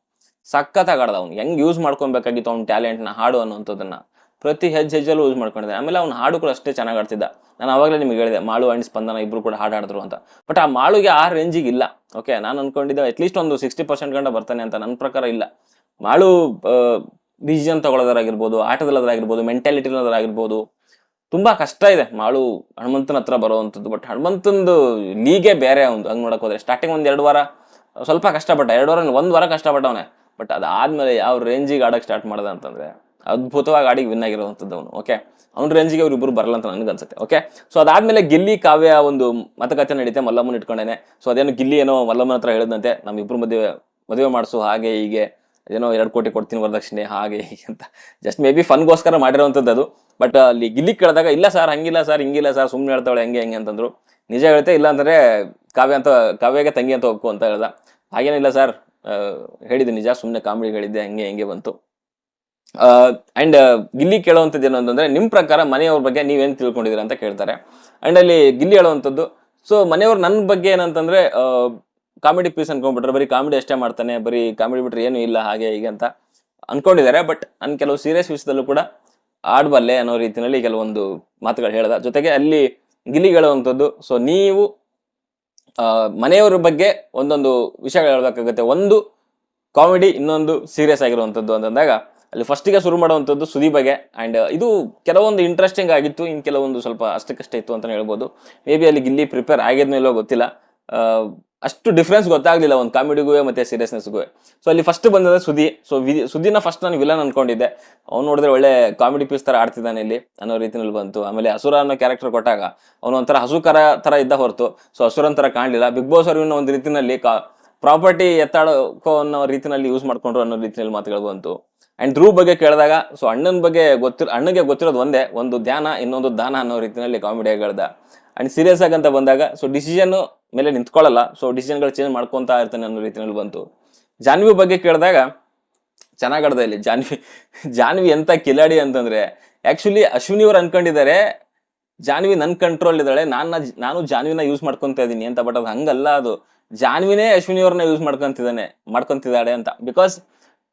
[SPEAKER 1] ಸಖತ್ತಾಗಿ ಆಡ್ದ ಅವ್ನು. ಹೆಂಗ್ ಯೂಸ್ ಮಾಡ್ಕೊಬೇಕಾಗಿತ್ತು ಅವ್ನ ಟ್ಯಾಲೆಂಟ್ನ ಹಾಡು ಅನ್ನೋಂಥದ್ದನ್ನ ಪ್ರತಿ ಹೆಜ್ಜೆ ಹೆಜ್ಜೆಲ್ಲೂ ಯೂಸ್ ಮಾಡ್ಕೊಂಡಿದ್ದೆ ಆಮೇಲೆ ಅವ್ನ ಹಾಡು ಕೂಡ ಅಷ್ಟೇ ಚೆನ್ನಾಗಿ ಆಡ್ತಿದ್ದ. ನಾನು ಅವಾಗಲೇ ನಿಮ್ಗೆ ಹೇಳಿದೆ, ಮಾಳು ಅಂಡ್ ಸ್ಪಂದನ ಇಬ್ರು ಕೂಡ ಹಾಡು ಆಡಿದ್ರು ಅಂತ. ಬಟ್ ಆ ಮಾಳುಗೆ ಆ ರೇಂಜಿಗೆ ಇಲ್ಲ. ಓಕೆ ನಾನು ಅನ್ಕೊಂಡಿದ್ದೆ ಅಟ್ಲೀಸ್ಟ್ ಒಂದು ಸಿಕ್ಸ್ಟಿ ಪರ್ಸೆಂಟ್ ಗಂಟ ಬರ್ತಾನೆ ಅಂತ. ನನ್ನ ಪ್ರಕಾರ ಇಲ್ಲ. ಮಾಳು ಡಿಸಿಷನ್ ತಗೊಳ್ಳೋದಾಗಿರ್ಬೋದು ಆಟದಲ್ಲದಾಗಿರ್ಬೋದು ಮೆಂಟಾಲಿಟಿಲದಾಗಿರ್ಬೋದು ತುಂಬಾ ಕಷ್ಟ ಇದೆ. ಮಾಳು ಹನುಮಂತನ ಹತ್ರ ಬರುವಂಥದ್ದು ಬಟ್ ಹನುಮಂತಂದು ಲೀಗೆ ಬೇರೆ ಒಂದು, ಹಂಗೆ ನೋಡಕ್ ಹೋದ್ರೆ. ಸ್ಟಾರ್ಟಿಂಗ್ ಒಂದ್ ಎರಡು ವಾರ, ಸ್ವಲ್ಪ ಕಷ್ಟಪಟ್ಟ, ಎರಡು ವಾರ ಒಂದ್ ವಾರ ಕಷ್ಟಪಟ್ಟವನೆ. ಬಟ್ ಅದಾದ್ಮೇಲೆ ಯಾವ ರೇಂಜಿಗೆ ಆಡಕ್ಕೆ ಸ್ಟಾರ್ಟ್ ಮಾಡ್ದ ಅಂತಂದ್ರೆ, ಅದ್ಭುತವಾಗಿ ಆಡಿಗೆ ವಿನ್ ಆಗಿರುವಂಥದ್ದು ಅವನು ಓಕೆ ಅವ್ನ ರೇಂಜಿಗೆ ಇಬ್ರು ಬರಲ್ಲ ಅಂತ ನನಗೆ ಅನ್ಸುತ್ತೆ ಓಕೆ ಸೊ ಅದಾದ್ಮೇಲೆ ಗಿಲ್ಲಿ, ಕಾವ್ಯ ಒಂದು ಮತಕಥೆ ನಡೀತೆ, ಮಲ್ಲಮ್ಮನ ಇಟ್ಕೊಂಡೇನೆ. ಸೊ ಅದೇನು ಗಿಲ್ಲಿ ಏನೋ ಮಲ್ಲಮ್ಮನ ಹತ್ರ ಹೇಳಿದಂತೆ ನಮ್ಮಿಬ್ರು ಮದುವೆ ಮದುವೆ ಮಾಡಿಸು ಹಾಗೆ ಹೀಗೆ. ಏನೋ ಎರಡು ಕೋಟಿ ಕೊಡ್ತೀನಿ ವರದಕ್ಷಿಣೆ, ಹಾಗೆ ಅಂತ. ಜಸ್ಟ್ ಮೇ ಬಿ ಫನ್ಗೋಸ್ಕರ ಮಾಡಿರೋವಂಥದ್ದು ಅದು. ಬಟ್ ಅಲ್ಲಿ ಗಿಲ್ಲಿ ಕೇಳಿದಾಗ, ಇಲ್ಲ ಸರ್ ಹಂಗಿಲ್ಲ ಸರ್ ಹಿಂಗಿಲ್ಲ ಸರ್ ಸುಮ್ಮನೆ ಹೇಳ್ತಾಳೆ ಹೆಂಗೆ, ಹಂಗೆ ಅಂತಂದ್ರು. ನಿಜ ಹೇಳ್ತೆ, ಇಲ್ಲ ಅಂದರೆ ಕಾವ್ಯ ಅಂತ, ಕಾವ್ಯಗೆ ತಂಗಿ ಅಂತ ಹೋಗು ಅಂತ ಹೇಳ್ದ. ಹಾಗೇನಿಲ್ಲ ಸರ್ ಹೇಳಿದೆ ನಿಜ ಸುಮ್ಮನೆ ಕಾಮಿಡಿ ಹೇಳಿದ್ದೆ, ಹಂಗೆ, ಹೆಂಗೆ ಬಂತು. ಆ್ಯಂಡ್ ಗಿಲ್ಲಿ ಕೇಳುವಂಥದ್ದು ಏನು ಅಂತಂದ್ರೆ ನಿಮ್ಮ ಪ್ರಕಾರ ಮನೆಯವ್ರ ಬಗ್ಗೆ ನೀವೇನು ತಿಳ್ಕೊಂಡಿದ್ದೀರಾ ಅಂತ ಕೇಳ್ತಾರೆ. ಆ್ಯಂಡ್ ಅಲ್ಲಿ ಗಿಲ್ಲಿ ಹೇಳುವಂಥದ್ದು ಸೊ ಮನೆಯವ್ರು ನನ್ನ ಬಗ್ಗೆ ಏನಂತಂದ್ರೆ ಕಾಮಿಡಿ ಪೀಸ್ ಅನ್ಕೊಂಡ್ಬಿಟ್ರೆ ಬರೀ ಕಾಮಿಡಿ ಅಷ್ಟೇ ಮಾಡ್ತಾನೆ, ಬರೀ ಕಾಮಿಡಿ ಬಿಟ್ರೆ ಏನು ಇಲ್ಲ, ಹಾಗೆ ಹೀಗೆ ಅಂತ ಅನ್ಕೊಂಡಿದ್ದಾರೆ. ಬಟ್ ನಾನು ಕೆಲವು ಸೀರಿಯಸ್ ವಿಷಯದಲ್ಲೂ ಕೂಡ ಆಡಬಲ್ಲೆ ಅನ್ನೋ ರೀತಿಯಲ್ಲಿ ಕೆಲವೊಂದು ಮಾತುಗಳು ಹೇಳ್ದ. ಜೊತೆಗೆ ಅಲ್ಲಿ ಗಿಲ್ಲಿಗಳಂತದ್ದು ಸೊ ನೀವು ಮನೆಯವರ ಬಗ್ಗೆ ಒಂದೊಂದು ವಿಷಯಗಳು ಹೇಳ್ಬೇಕಾಗುತ್ತೆ. ಒಂದು ಕಾಮಿಡಿ, ಇನ್ನೊಂದು ಸೀರಿಯಸ್ ಆಗಿರುವಂಥದ್ದು ಅಂತಂದಾಗ ಅಲ್ಲಿ ಫಸ್ಟಿಗೆ ಶುರು ಮಾಡುವಂಥದ್ದು ಸುದಿ ಬಗ್ಗೆ ಆ್ಯಂಡ್ ಇದು ಕೆಲವೊಂದು ಇಂಟ್ರೆಸ್ಟಿಂಗ್ ಆಗಿತ್ತು. ಇನ್ನು ಕೆಲವೊಂದು ಸ್ವಲ್ಪ ಅಷ್ಟಕ್ಕಷ್ಟೇ ಇತ್ತು ಅಂತಲೇ ಹೇಳ್ಬೋದು. ಮೇ ಬಿ ಅಲ್ಲಿ ಗಿಲ್ಲಿ ಪ್ರಿಪೇರ್ ಆಗಿದ್ಮೇಲೋ ಗೊತ್ತಿಲ್ಲ. ಅಷ್ಟು ಡಿಫ್ರೆನ್ಸ್ ಗೊತ್ತಾಗ್ಲಿಲ್ಲ ಒಂದು ಕಾಮಿಡಿಗೂ ಮತ್ತೆ ಸೀರಿಯಸ್ನೆಸ್ಗೂ ಸೊ ಅಲ್ಲಿ ಫಸ್ಟ್ ಬಂದದ ಸುದಿ ಸೊ ಸುದಿನ ಫಸ್ಟ್ ನಾನು ವಿಲನ್ ಅನ್ಕೊಂಡಿದ್ದೆ. ಅವ್ನು ನೋಡಿದ್ರೆ ಒಳ್ಳೆ ಕಾಮಿಡಿ ಪೀಸ್ ತರ ಆಡ್ತಿದ್ದಾನೆ ಇಲ್ಲಿ, ಅನ್ನೋ ರೀತಿನಲ್ಲಿ ಬಂತು. ಆಮೇಲೆ ಹಸುರ ಅನ್ನೋ ಕ್ಯಾರೆಕ್ಟರ್ ಕೊಟ್ಟಾಗ ಅವನು ಒಂಥರ ಹಸುಕರ ತರ ಇದ್ದ ಹೊರತು. ಸೊ ಹಸುರನ್ ತರ ಕಾಣಲಿಲ್ಲ. ಬಿಗ್ ಬಾಸ್ ಅವ್ರು ಒಂದು ರೀತಿನಲ್ಲಿ ಪ್ರಾಪರ್ಟಿ ಎತ್ತಾಡೋಕೋ ಅನ್ನೋ ರೀತಿನಲ್ಲಿ ಯೂಸ್ ಮಾಡ್ಕೊಂಡ್ರು ಅನ್ನೋ ರೀತಿಯಲ್ಲಿ ಮಾತುಗಳು ಬಂತು. ಅಂಡ್ ಧ್ರುವ್ ಬಗ್ಗೆ ಕೇಳಿದಾಗ ಸೊ ಅಣ್ಣನ ಬಗ್ಗೆ ಗೊತ್ತಿರೋ ಅಣ್ಣಗೆ ಗೊತ್ತಿರೋದು ಒಂದೇ, ಒಂದು ಧ್ಯಾನ, ಇನ್ನೊಂದು ದಾನ ಅನ್ನೋ ರೀತಿಯಲ್ಲಿ ಕಾಮಿಡಿ ಹೇಳ್ದ. ಅಂಡ್ ಸೀರಿಯಸ್ ಆಗಂತ ಬಂದಾಗ ಸೊ ಡಿಸಿಷನ್ ಮೇಲೆ ನಿಂತ್ಕೊಳ್ಳಲ್ಲ ಸೊ ಡಿಸಿಷನ್ಗಳು ಚೇಂಜ್ ಮಾಡ್ಕೊತಾ ಇರ್ತಾನೆ ಅನ್ನೋ ರೀತಿಯಲ್ಲಿ ಬಂತು. ಜಾನ್ವಿ ಬಗ್ಗೆ ಕೇಳಿದಾಗ ಚೆನ್ನಾಗ್ ಆಡ್ದ ಇಲ್ಲಿ. ಜಾನ್ವಿ ಜಾನ್ವಿ ಎಂತ ಕಿಲಾಡಿ ಅಂತಂದ್ರೆ ಆಕ್ಚುಲಿ ಅಶ್ವಿನಿ ಅವ್ರು ಅನ್ಕೊಂಡಿದ್ದಾರೆ, ಜಾನ್ವಿ ನನ್ ಕಂಟ್ರೋಲ್ ಇದ್ದಾಳೆ ನಾನು ನಾನು ಜಾನ್ವಿನ ಯೂಸ್ ಮಾಡ್ಕೊಂತ ಇದ್ದೀನಿ ಅಂತ ಬಟ್ ಅದು ಹಂಗಲ್ಲ ಅದು. ಜಾನ್ವಿನೇ ಅಶ್ವಿನಿ ಅವ್ರನ್ನ ಯೂಸ್ ಮಾಡ್ಕೊಂತಿದ್ದಾನೆ, ಮಾಡ್ಕೊಂತಿದ್ದಾಳೆ ಅಂತ. ಬಿಕಾಸ್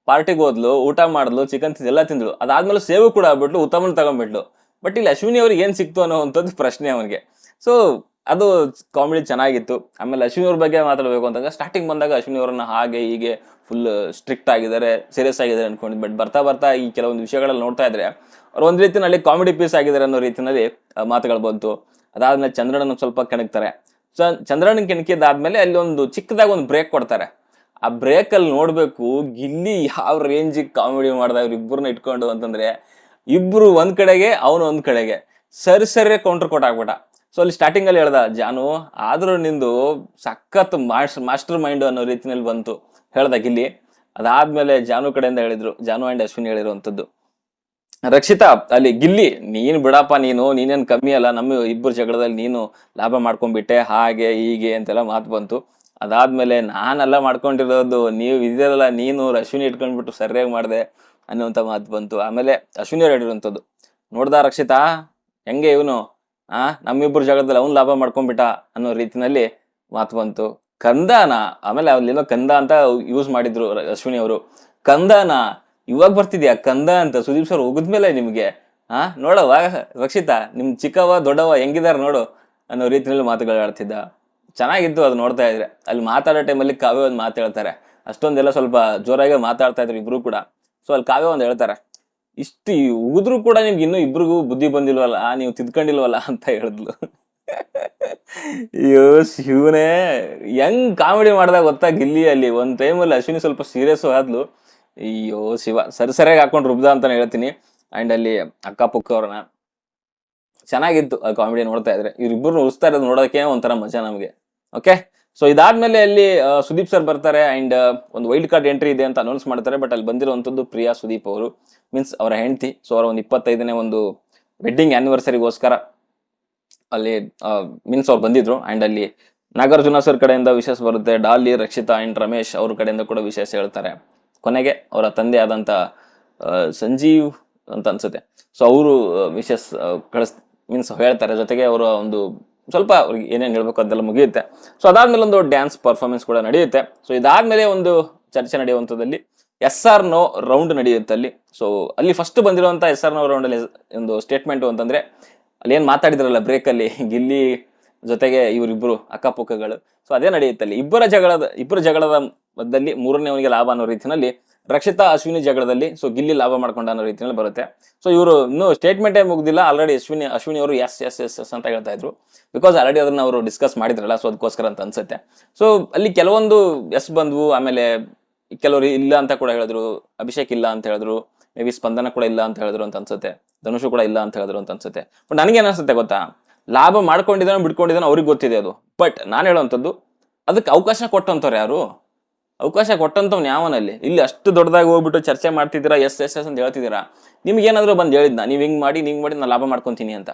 [SPEAKER 1] ಪಾರ್ಟಿಗೆ ಹೋದ್ಲು, ಊಟ ಮಾಡಿದ್ಲು ಚಿಕನ್ ಎಲ್ಲ ತಿಂದ್ಲು ಅದಾದ್ಮೇಲೆ ಸೇವು ಕೂಡ ಆಗ್ಬಿಟ್ಲು, ಉತ್ತಮನ ತಗೊಂಡ್ಬಿಟ್ಲು. ಬಟ್ ಇಲ್ಲಿ ಅಶ್ವಿನಿ ಅವ್ರಿಗೆ ಏನ್ ಸಿಕ್ತು ಅನ್ನೋವಂಥದ್ದು ಪ್ರಶ್ನೆ ಅವನಿಗೆ. ಸೊ ಅದು ಕಾಮಿಡಿ ಚೆನ್ನಾಗಿತ್ತು. ಆಮೇಲೆ ಅಶ್ವಿನಿ ಅವ್ರ ಬಗ್ಗೆ ಮಾತಾಡಬೇಕು ಅಂತಂದ್ರೆ ಸ್ಟಾರ್ಟಿಂಗ್ ಬಂದಾಗ ಅಶ್ವಿನಿ ಅವ್ರನ್ನ ಹಾಗೆ ಹೀಗೆ ಫುಲ್ ಸ್ಟ್ರಿಕ್ಟ್ ಆಗಿದ್ದಾರೆ ಸೀರಿಯಸ್ ಆಗಿದ್ದಾರೆ ಅನ್ಕೊಂಡಿದ್ದು. ಬಟ್ ಬರ್ತಾ ಬರ್ತಾ ಈ ಕೆಲವೊಂದು ವಿಷಯಗಳಲ್ಲಿ ನೋಡ್ತಾ ಇದ್ರೆ ಅವ್ರು ಒಂದ್ ರೀತಿನಲ್ಲಿ ಕಾಮಿಡಿ ಪೀಸ್ ಆಗಿದ್ದಾರೆ ಅನ್ನೋ ರೀತಿನಲ್ಲಿ ಆ, ಮಾತುಗಳು ಬಂತು. ಅದಾದ್ಮೇಲೆ ಚಂದ್ರನ ಸ್ವಲ್ಪ ಕೆಣಕ್ತಾರೆ. ಚಂದ್ರನ ಕೆಣಕಿದಾದ್ಮೇಲೆ ಅಲ್ಲಿ ಒಂದು ಚಿಕ್ಕದಾಗಿ ಒಂದು ಬ್ರೇಕ್ ಕೊಡ್ತಾರೆ. ಆ ಬ್ರೇಕ್ ಅಲ್ಲಿ ನೋಡ್ಬೇಕು ಗಿಲ್ಲಿ ಯಾವ ರೇಂಜಿಗೆ ಕಾಮಿಡಿ ಮಾಡ್ದ ಇವ್ರು ಇಬ್ಬರನ್ನ ಇಟ್ಕೊಂಡು ಅಂತಂದ್ರೆ ಇಬ್ರು ಒಂದ್ ಕಡೆಗೆ ಅವನು ಒಂದ್ ಕಡೆಗೆ. ಸರಿ ಸರಿ ಕೌಂಟರ್ ಕೊಟ್ಟಾಗ್ಬಿಟ್ಟ ಸೊ ಅಲ್ಲಿ ಸ್ಟಾರ್ಟಿಂಗ್ ಅಲ್ಲಿ ಹೇಳ್ದ, ಜಾನು, ಆದ್ರೂ ನಿಂದು ಸಖತ್ ಮಾಸ್ಟರ್ ಮೈಂಡ್ ಅನ್ನೋ ರೀತಿನಲ್ಲಿ ಬಂತು. ಹೇಳ್ದ ಇಲ್ಲಿ ಅದಾದ್ಮೇಲೆ ಜಾನು ಕಡೆಯಿಂದ ಹೇಳಿದ್ರು, ಜಾನು ಅಂಡ್ ಅಶ್ವಿನಿ ಹೇಳಿರುವಂತದ್ದು ರಕ್ಷಿತಾ, ಅಲ್ಲಿ ಗಿಲ್ಲಿ, ನೀನ್ ಬಿಡಪ್ಪ ನೀನು, ನೀನೇನ್ ಕಮ್ಮಿ ಅಲ್ಲ, ನಮ್ಮ ಇಬ್ಬರು ಜಗಳದಲ್ಲಿ ನೀನು ಲಾಭ ಮಾಡ್ಕೊಂಡ್ಬಿಟ್ಟೆ, ಹಾಗೆ, ಹೀಗೆ ಅಂತೆಲ್ಲ ಮಾತು ಬಂತು. ಅದಾದ್ಮೇಲೆ ನಾನೆಲ್ಲ ಮಾಡ್ಕೊಂಡಿರೋದು, ನೀವು ಇದಿರಲ್ಲ ನೀನು ಅಶ್ವಿನಿ ಇಟ್ಕೊಂಡ್ಬಿಟ್ಟು ಸರಿಯಾಗಿ ಮಾಡಿದೆ, ಅನ್ನುವಂಥ ಮಾತು ಬಂತು. ಆಮೇಲೆ ಅಶ್ವಿನಿ ಅವ್ರು ಹೇಳಿರುವಂಥದ್ದು, ನೋಡ್ದ ರಕ್ಷಿತಾ, ಹೆಂಗೆ ಇವನು? ಆ ನಮ್ಮಿಬ್ರು ಜಗದಲ್ಲಿ ಅವ್ನು ಲಾಭ ಮಾಡ್ಕೊಂಡ್ಬಿಟ್ಟ ಅನ್ನೋ ರೀತಿನಲ್ಲಿ ಮಾತು ಬಂತು. ಕಂದನ, ಆಮೇಲೆ ಅಲ್ಲೇನೋ ಕಂದ ಅಂತ ಯೂಸ್ ಮಾಡಿದ್ರು ಅಶ್ವಿನಿ ಅವರು. ಕಂದನ, ಇವಾಗ ಬರ್ತಿದ್ಯಾ? ಕಂದ ಅಂತ ಸುದೀಪ್ ಸರ್ ಹೋಗಿದ್ಮೇಲೆ ನಿಮ್ಗೆ, ಆ ನೋಡವ ರಕ್ಷಿತಾ, ನಿಮ್ ಚಿಕ್ಕವ ದೊಡ್ಡವ ಹೆಂಗಿದಾರ ನೋಡು ಅನ್ನೋ ರೀತಿನಲ್ಲಿ ಮಾತುಗಳು ಆಡ್ತಿದ್ದ. ಚೆನ್ನಾಗಿತ್ತು ಅದು ನೋಡ್ತಾ ಇದ್ರೆ. ಅಲ್ಲಿ ಮಾತಾಡೋ ಟೈಮಲ್ಲಿ ಕಾವ್ಯ ಒಂದು ಮಾತು ಹೇಳ್ತಾರೆ. ಅಷ್ಟೊಂದೆಲ್ಲ ಸ್ವಲ್ಪ ಜೋರಾಗಿ ಮಾತಾಡ್ತಾ ಇದ್ರು ಇಬ್ರು ಕೂಡ. ಸೊ ಅಲ್ಲಿ ಕಾವ್ಯ ಒಂದು ಹೇಳ್ತಾರೆ. ಇಷ್ಟು ಉಗಿದ್ರು ಕೂಡ ನಿಮ್ಗೆ ಇನ್ನೂ ಇಬ್ರಿಗೂ ಬುದ್ಧಿ ಬಂದಿಲ್ವಲ್ಲ? ನೀವು ತಿದ್ಕೊಂಡಿಲ್ವಲ್ಲ ಅಂತ ಹೇಳಿದ್ಲು. ಅಯ್ಯೋ, ಶಿವನೇ. ಹೆಂಗ್ ಕಾಮಿಡಿ ಮಾಡ್ದಾಗ ಗೊತ್ತಾ ಗಿಲ್ಲಿ ಅಲ್ಲಿ ಒಂದ್ ಟೈಮಲ್ಲಿ ಅಶ್ವಿನಿ ಸ್ವಲ್ಪ ಸೀರಿಯಸ್ ಆದ್ಲು. ಅಯ್ಯೋ, ಶಿವ. ಸರಿ, ಸರಿಯಾಗಿ ಹಾಕೊಂಡು ರುಬ್ದ ಅಂತಾನೆ ಹೇಳ್ತೀನಿ. ಅಂಡ್ ಅಲ್ಲಿ ಅಕ್ಕ ಪುಕ್ಕ ಅವ್ರನ್ನ ಚೆನ್ನಾಗಿತ್ತು ಆ ಕಾಮಿಡಿ ನೋಡ್ತಾ ಇದ್ರೆ. ಇವ್ರಿಬ್ಬರು ಉಳಿಸ್ತಾ ಇರೋದು ನೋಡೋಕೆ ಒಂಥರ ಮಜಾ ನಮಗೆ. ಓಕೆ ಸೊ ಇದಾದ್ಮೇಲೆ ಅಲ್ಲಿ ಸುದೀಪ್ ಸರ್ ಬರ್ತಾರೆ ಅಂಡ್ ಒಂದು ವೈಲ್ಡ್ ಕಾರ್ಡ್ ಎಂಟ್ರಿ ಇದೆ ಅಂತ ಅನೌನ್ಸ್ ಮಾಡ್ತಾರೆ ಬಟ್ ಅಲ್ಲಿ ಬಂದಿರುವಂತದ್ದು ಪ್ರಿಯಾ, ಸುದೀಪ್ ಅವರು ಮೀನ್ಸ್ ಅವರ ಹೆಂಡತಿ. ಸೊ ಅವರ ಒಂದು ಇಪ್ಪತ್ತೈದನೇ ಒಂದು ವೆಡ್ಡಿಂಗ್ ಆನಿವರ್ಸರಿಗೋಸ್ಕರ ಅಲ್ಲಿ ಮೀನ್ಸ್ ಅವ್ರು ಬಂದಿದ್ರು. ಅಂಡ್ ಅಲ್ಲಿ ನಾಗಾರ್ಜುನ ಸರ್ ಕಡೆಯಿಂದ ವಿಶೇಷ ಬರುತ್ತೆ, ಡಾಲಿ, ರಕ್ಷಿತಾ ಅಂಡ್ ರಮೇಶ್ ಅವ್ರ ಕಡೆಯಿಂದ ಕೂಡ ವಿಶೇಷ ಹೇಳ್ತಾರೆ. ಕೊನೆಗೆ ಅವರ ತಂದೆ ಆದಂತ ಸಂಜೀವ್ ಅಂತ ಅನ್ಸುತ್ತೆ. ಸೊ ಅವರು ವಿಶೇಷ ಕಳಿಸ್ ಮೀನ್ಸ್ ಹೇಳ್ತಾರೆ. ಜೊತೆಗೆ ಅವರ ಒಂದು ಸ್ವಲ್ಪ ಅವ್ರಿಗೆ ಏನೇನು ಹೇಳಬೇಕು ಅದೆಲ್ಲ ಮುಗಿಯುತ್ತೆ. ಸೊ ಅದಾದ್ಮೇಲೆ ಒಂದು ಡ್ಯಾನ್ಸ್ ಪರ್ಫಾರ್ಮೆನ್ಸ್ ಕೂಡ ನಡೆಯುತ್ತೆ. ಸೊ ಇದಾದ್ಮೇಲೆ ಒಂದು ಚರ್ಚೆ ನಡೆಯುವಂಥದ್ದಲ್ಲಿ ಎಸ್ ಆರ್ ನೋ ರೌಂಡ್ ನಡೆಯುತ್ತೆ ಅಲ್ಲಿ. ಸೊ ಅಲ್ಲಿ ಫಸ್ಟ್ ಬಂದಿರುವಂಥ ಎಸ್ ಆರ್ ನೋ ರೌಂಡ್ ಅಲ್ಲಿ ಒಂದು ಸ್ಟೇಟ್ಮೆಂಟ್ ಅಂತಂದ್ರೆ ಅಲ್ಲಿ ಏನು ಮಾತಾಡಿದ್ರಲ್ಲ ಬ್ರೇಕ್ ಅಲ್ಲಿ, ಗಿಲ್ಲಿ ಜೊತೆಗೆ ಇವರಿಬ್ಬರು ಅಕ್ಕಪಕ್ಕಗಳು. ಸೊ ಅದೇ ನಡೆಯುತ್ತೆ ಅಲ್ಲಿ. ಇಬ್ಬರ ಜಗಳದ ಇಬ್ಬರ ಜಗಳದ ಮೂರನೇ ಅವನಿಗೆ ಲಾಭ ಅನ್ನೋ ರೀತಿಯಲ್ಲಿ ರಕ್ಷಿತಾ ಅಶ್ವಿನಿ ಜಗಳದಲ್ಲಿ ಸೊ ಗಿಲ್ಲಿ ಲಾಭ ಮಾಡ್ಕೊಂಡ ಅನ್ನೋ ರೀತಿಯಲ್ಲಿ ಬರುತ್ತೆ. ಸೊ ಇವರು ಇನ್ನೂ ಸ್ಟೇಟ್ಮೆಂಟೇ ಮುಗ್ದಿಲ್ಲ ಆಲ್ರೆಡಿ ಅಶ್ವಿನಿ ಅಶ್ವಿನಿ ಅವರು ಎಸ್ ಎಸ್ ಎಸ್ ಎಸ್ ಅಂತ ಹೇಳ್ತಾ ಇದ್ರು. ಬಿಕಾಸ್ ಆಲ್ರೆಡಿ ಅದನ್ನ ಅವರು ಡಿಸ್ಕಸ್ ಮಾಡಿದ್ರಲ್ಲ ಸೊ ಅದಕ್ಕೋಸ್ಕರ ಅಂತ ಅನ್ಸುತ್ತೆ. ಸೊ ಅಲ್ಲಿ ಕೆಲವೊಂದು ಎಸ್ ಬಂದ್ವು, ಆಮೇಲೆ ಕೆಲವರು ಇಲ್ಲ ಅಂತ ಕೂಡ ಹೇಳಿದ್ರು, ಅಭಿಷೇಕ್ ಇಲ್ಲ ಅಂತ ಹೇಳಿದ್ರು ಮೇ ಬಿ ಸ್ಪಂದನ ಕೂಡ ಇಲ್ಲ ಅಂತ ಹೇಳಿದ್ರು ಅಂತ ಅನ್ಸುತ್ತೆ, ಧನುಷು ಕೂಡ ಇಲ್ಲ ಅಂತ ಹೇಳಿದ್ರು ಅಂತ ಅನ್ಸುತ್ತೆ. ಬಟ್ ನನಗೆ ಅನ್ಸುತ್ತೆ ಗೊತ್ತಾ? ಲಾಭ ಮಾಡ್ಕೊಂಡಿದ್ದಾನೋ ಬಿಟ್ಕೊಂಡಿದ್ದಾನೋ ಅವ್ರಿಗೆ ಗೊತ್ತಿದೆ ಅದು. ಬಟ್ ನಾನು ಹೇಳುವಂಥದ್ದು ಅದಕ್ಕೆ ಅವಕಾಶ ಕೊಟ್ಟಂತವ್ರು ಯಾರು? ಅವಕಾಶ ಕೊಟ್ಟಂತವ್ನು ಯಾವನಲ್ಲಿ? ಇಲ್ಲಿ ಅಷ್ಟು ದೊಡ್ಡದಾಗಿ ಹೋಗ್ಬಿಟ್ಟು ಚರ್ಚೆ ಮಾಡ್ತಿದ್ದೀರಾ, ಎಸ್ ಎಸ್ ಎಸ್ ಅಂತ ಹೇಳ್ತಿದ್ದೀರಾ? ನಿಮ್ಗೆ ಏನಾದ್ರು ಬಂದು ಹೇಳಿದ್ನ, ನೀವು ಹಿಂಗೆ ಮಾಡಿ, ನೀವು ಮಾಡಿ ನಾನು ಲಾಭ ಮಾಡ್ಕೊಂತೀನಿ ಅಂತ?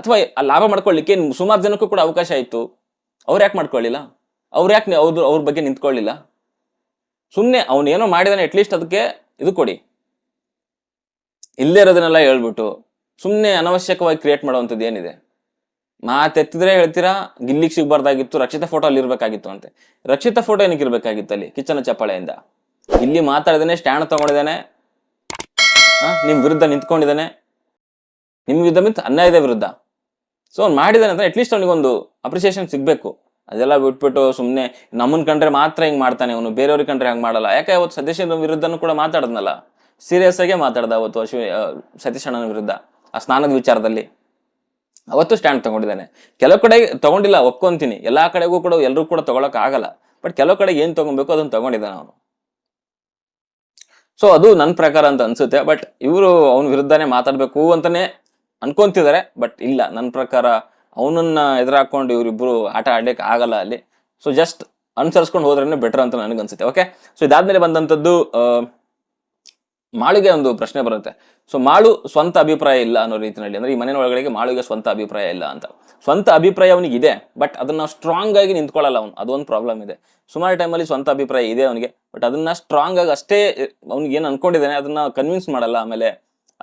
[SPEAKER 1] ಅಥವಾ ಆ ಲಾಭ ಮಾಡ್ಕೊಳ್ಳಿಕ್ಕೆ ಸುಮಾರು ಜನಕ್ಕೂ ಕೂಡ ಅವಕಾಶ ಇತ್ತು. ಅವ್ರು ಯಾಕೆ ಮಾಡ್ಕೊಳ್ಳಿಲ್ಲ ಅವ್ರು ಯಾಕೆ ಅವ್ರ ಅವ್ರ ಬಗ್ಗೆ ನಿಂತ್ಕೊಳ್ಳಿಲ್ಲ ಸುಮ್ಮನೆ ಅವನೇನೋ ಮಾಡಿದಾನೆ ಅಟ್ಲೀಸ್ಟ್ ಅದಕ್ಕೆ ಇದು ಕೊಡಿ. ಇಲ್ಲೇ ಇರೋದನ್ನೆಲ್ಲ ಹೇಳ್ಬಿಟ್ಟು ಸುಮ್ಮನೆ ಅನವಶ್ಯಕವಾಗಿ ಕ್ರಿಯೇಟ್ ಮಾಡುವಂಥದ್ದು ಏನಿದೆ? ಮಾತೆತ್ತಿದ್ರೆ ಹೇಳ್ತೀರಾ, ಗಿಲ್ಲಿಗೆ ಸಿಗ್ಬಾರ್ದಾಗಿತ್ತು, ರಕ್ಷಿತಾ ಫೋಟೋ ಅಲ್ಲಿ ಇರ್ಬೇಕಾಗಿತ್ತು ಅಂತೆ. ರಕ್ಷಿತಾ ಫೋಟೋ ಏನಕ್ಕೆ ಇರ್ಬೇಕಾಗಿತ್ತು ಅಲ್ಲಿ, ಕಿಚ್ಚನ ಚಪ್ಪಾಳೆಯಿಂದ? ಇಲ್ಲಿ ಮಾತಾಡಿದಾನೆ ಸ್ಟ್ಯಾಂಡ್ ತಗೊಂಡಿದ್ದಾನೆ ನಿಮ್ ವಿರುದ್ಧ ನಿಂತ್ಕೊಂಡಿದ್ದಾನೆ ನಿಮ್ ವಿರುದ್ಧ ಮಿತ್ ಅನ್ಯಾಯದ ವಿರುದ್ಧ. ಸೊ ಅವ್ನು ಮಾಡಿದಾನೆ ಅಂದ್ರೆ ಅಟ್ಲೀಸ್ಟ್ ಅವನಿಗೊಂದು ಅಪ್ರಿಸಿಯೇಷನ್ ಸಿಗ್ಬೇಕು. ಅದೆಲ್ಲ ಬಿಟ್ಬಿಟ್ಟು ಸುಮ್ಮನೆ ನಮ್ಮನ್ ಕಂಡ್ರೆ ಮಾತ್ರ ಹಿಂಗ್ ಮಾಡ್ತಾನೆ, ಅವನು ಬೇರೆಯವ್ರಿಗೆ ಕಂಡ್ರೆ ಹಂಗ್ ಮಾಡಲ್ಲ. ಯಾಕೆ ಅವತ್ತು ಸತೀಶ್ ವಿರುದ್ಧನೂ ಕೂಡ ಮಾತಾಡದ್ನಲ್ಲ? ಸೀರಿಯಸ್ ಆಗೇ ಮಾತಾಡ್ದ ಅವತ್ತು ಅಶ್ವಿ ಸತೀಶ್ ಅಣ್ಣನ ವಿರುದ್ಧ, ಆ ಸ್ನಾನದ ವಿಚಾರದಲ್ಲಿ. ಅವತ್ತು ಸ್ಟ್ಯಾಂಡ್ ತಗೊಂಡಿದ್ದಾನೆ. ಕೆಲವು ಕಡೆ ತಗೊಂಡಿಲ್ಲ, ಒಪ್ಕೊಂತೀನಿ. ಎಲ್ಲಾ ಕಡೆಗೂ ಕೂಡ ಎಲ್ಲರೂ ಕೂಡ ತಗೊಳಕ್ ಆಗಲ್ಲ. ಬಟ್ ಕೆಲವು ಕಡೆ ಏನ್ ತಗೊಬೇಕು ಅದನ್ನ ತಗೊಂಡಿದ್ದಾನೆ ಅವನು. ಸೊ ಅದು ನನ್ನ ಪ್ರಕಾರ ಅಂತ ಅನ್ಸುತ್ತೆ. ಬಟ್ ಇವರು ಅವನ ವಿರುದ್ಧನೇ ಮಾತಾಡ್ಬೇಕು ಅಂತಾನೆ ಅನ್ಕೊಂತಿದ್ದಾರೆ ಬಟ್ ಇಲ್ಲ ನನ್ನ ಪ್ರಕಾರ ಅವನನ್ನ ಎದುರಾಕೊಂಡು ಇವರಿಬ್ರು ಆಟ ಆಡ್ಲಿಕ್ಕೆ ಆಗಲ್ಲ ಅಲ್ಲಿ. ಸೊ ಜಸ್ಟ್ ಅನುಸರಿಸ್ಕೊಂಡು ಹೋದ್ರೇನೆ ಬೆಟರ್ ಅಂತ ನನಗನ್ಸುತ್ತೆ. ಓಕೆ ಸೊ ಇದಾದ್ಮೇಲೆ ಬಂದಂಥದ್ದು ಮಾಳುಗೆ ಒಂದು ಪ್ರಶ್ನೆ ಬರುತ್ತೆ. ಸೊ ಮಾಳು ಸ್ವಂತ ಅಭಿಪ್ರಾಯ ಇಲ್ಲ ಅನ್ನೋ ರೀತಿಯಲ್ಲಿ. ಅಂದ್ರೆ ಈ ಮನೆಯ ಒಳಗಡೆಗೆ ಮಾಳುಗೆ ಸ್ವಂತ ಅಭಿಪ್ರಾಯ ಇಲ್ಲ ಅಂತ. ಸ್ವಂತ ಅಭಿಪ್ರಾಯ ಅವನಿಗೆ ಇದೆ ಬಟ್ ಅದನ್ನ ಸ್ಟ್ರಾಂಗ್ ಆಗಿ ನಿಂತ್ಕೊಳ್ಳಲ್ಲ ಅವನು. ಅದೊಂದು ಪ್ರಾಬ್ಲಮ್ ಇದೆ. ಸುಮಾರು ಟೈಮಲ್ಲಿ ಸ್ವಂತ ಅಭಿಪ್ರಾಯ ಇದೆ ಅವನಿಗೆ ಬಟ್ ಅದನ್ನ ಸ್ಟ್ರಾಂಗ್ ಆಗಿ ಅಷ್ಟೇ ಅವ್ನಿಗೆ ಏನು ಅನ್ಕೊಂಡಿದ್ದಾನೆ, ಅದನ್ನ ಕನ್ವಿನ್ಸ್ ಮಾಡಲ್ಲ, ಆಮೇಲೆ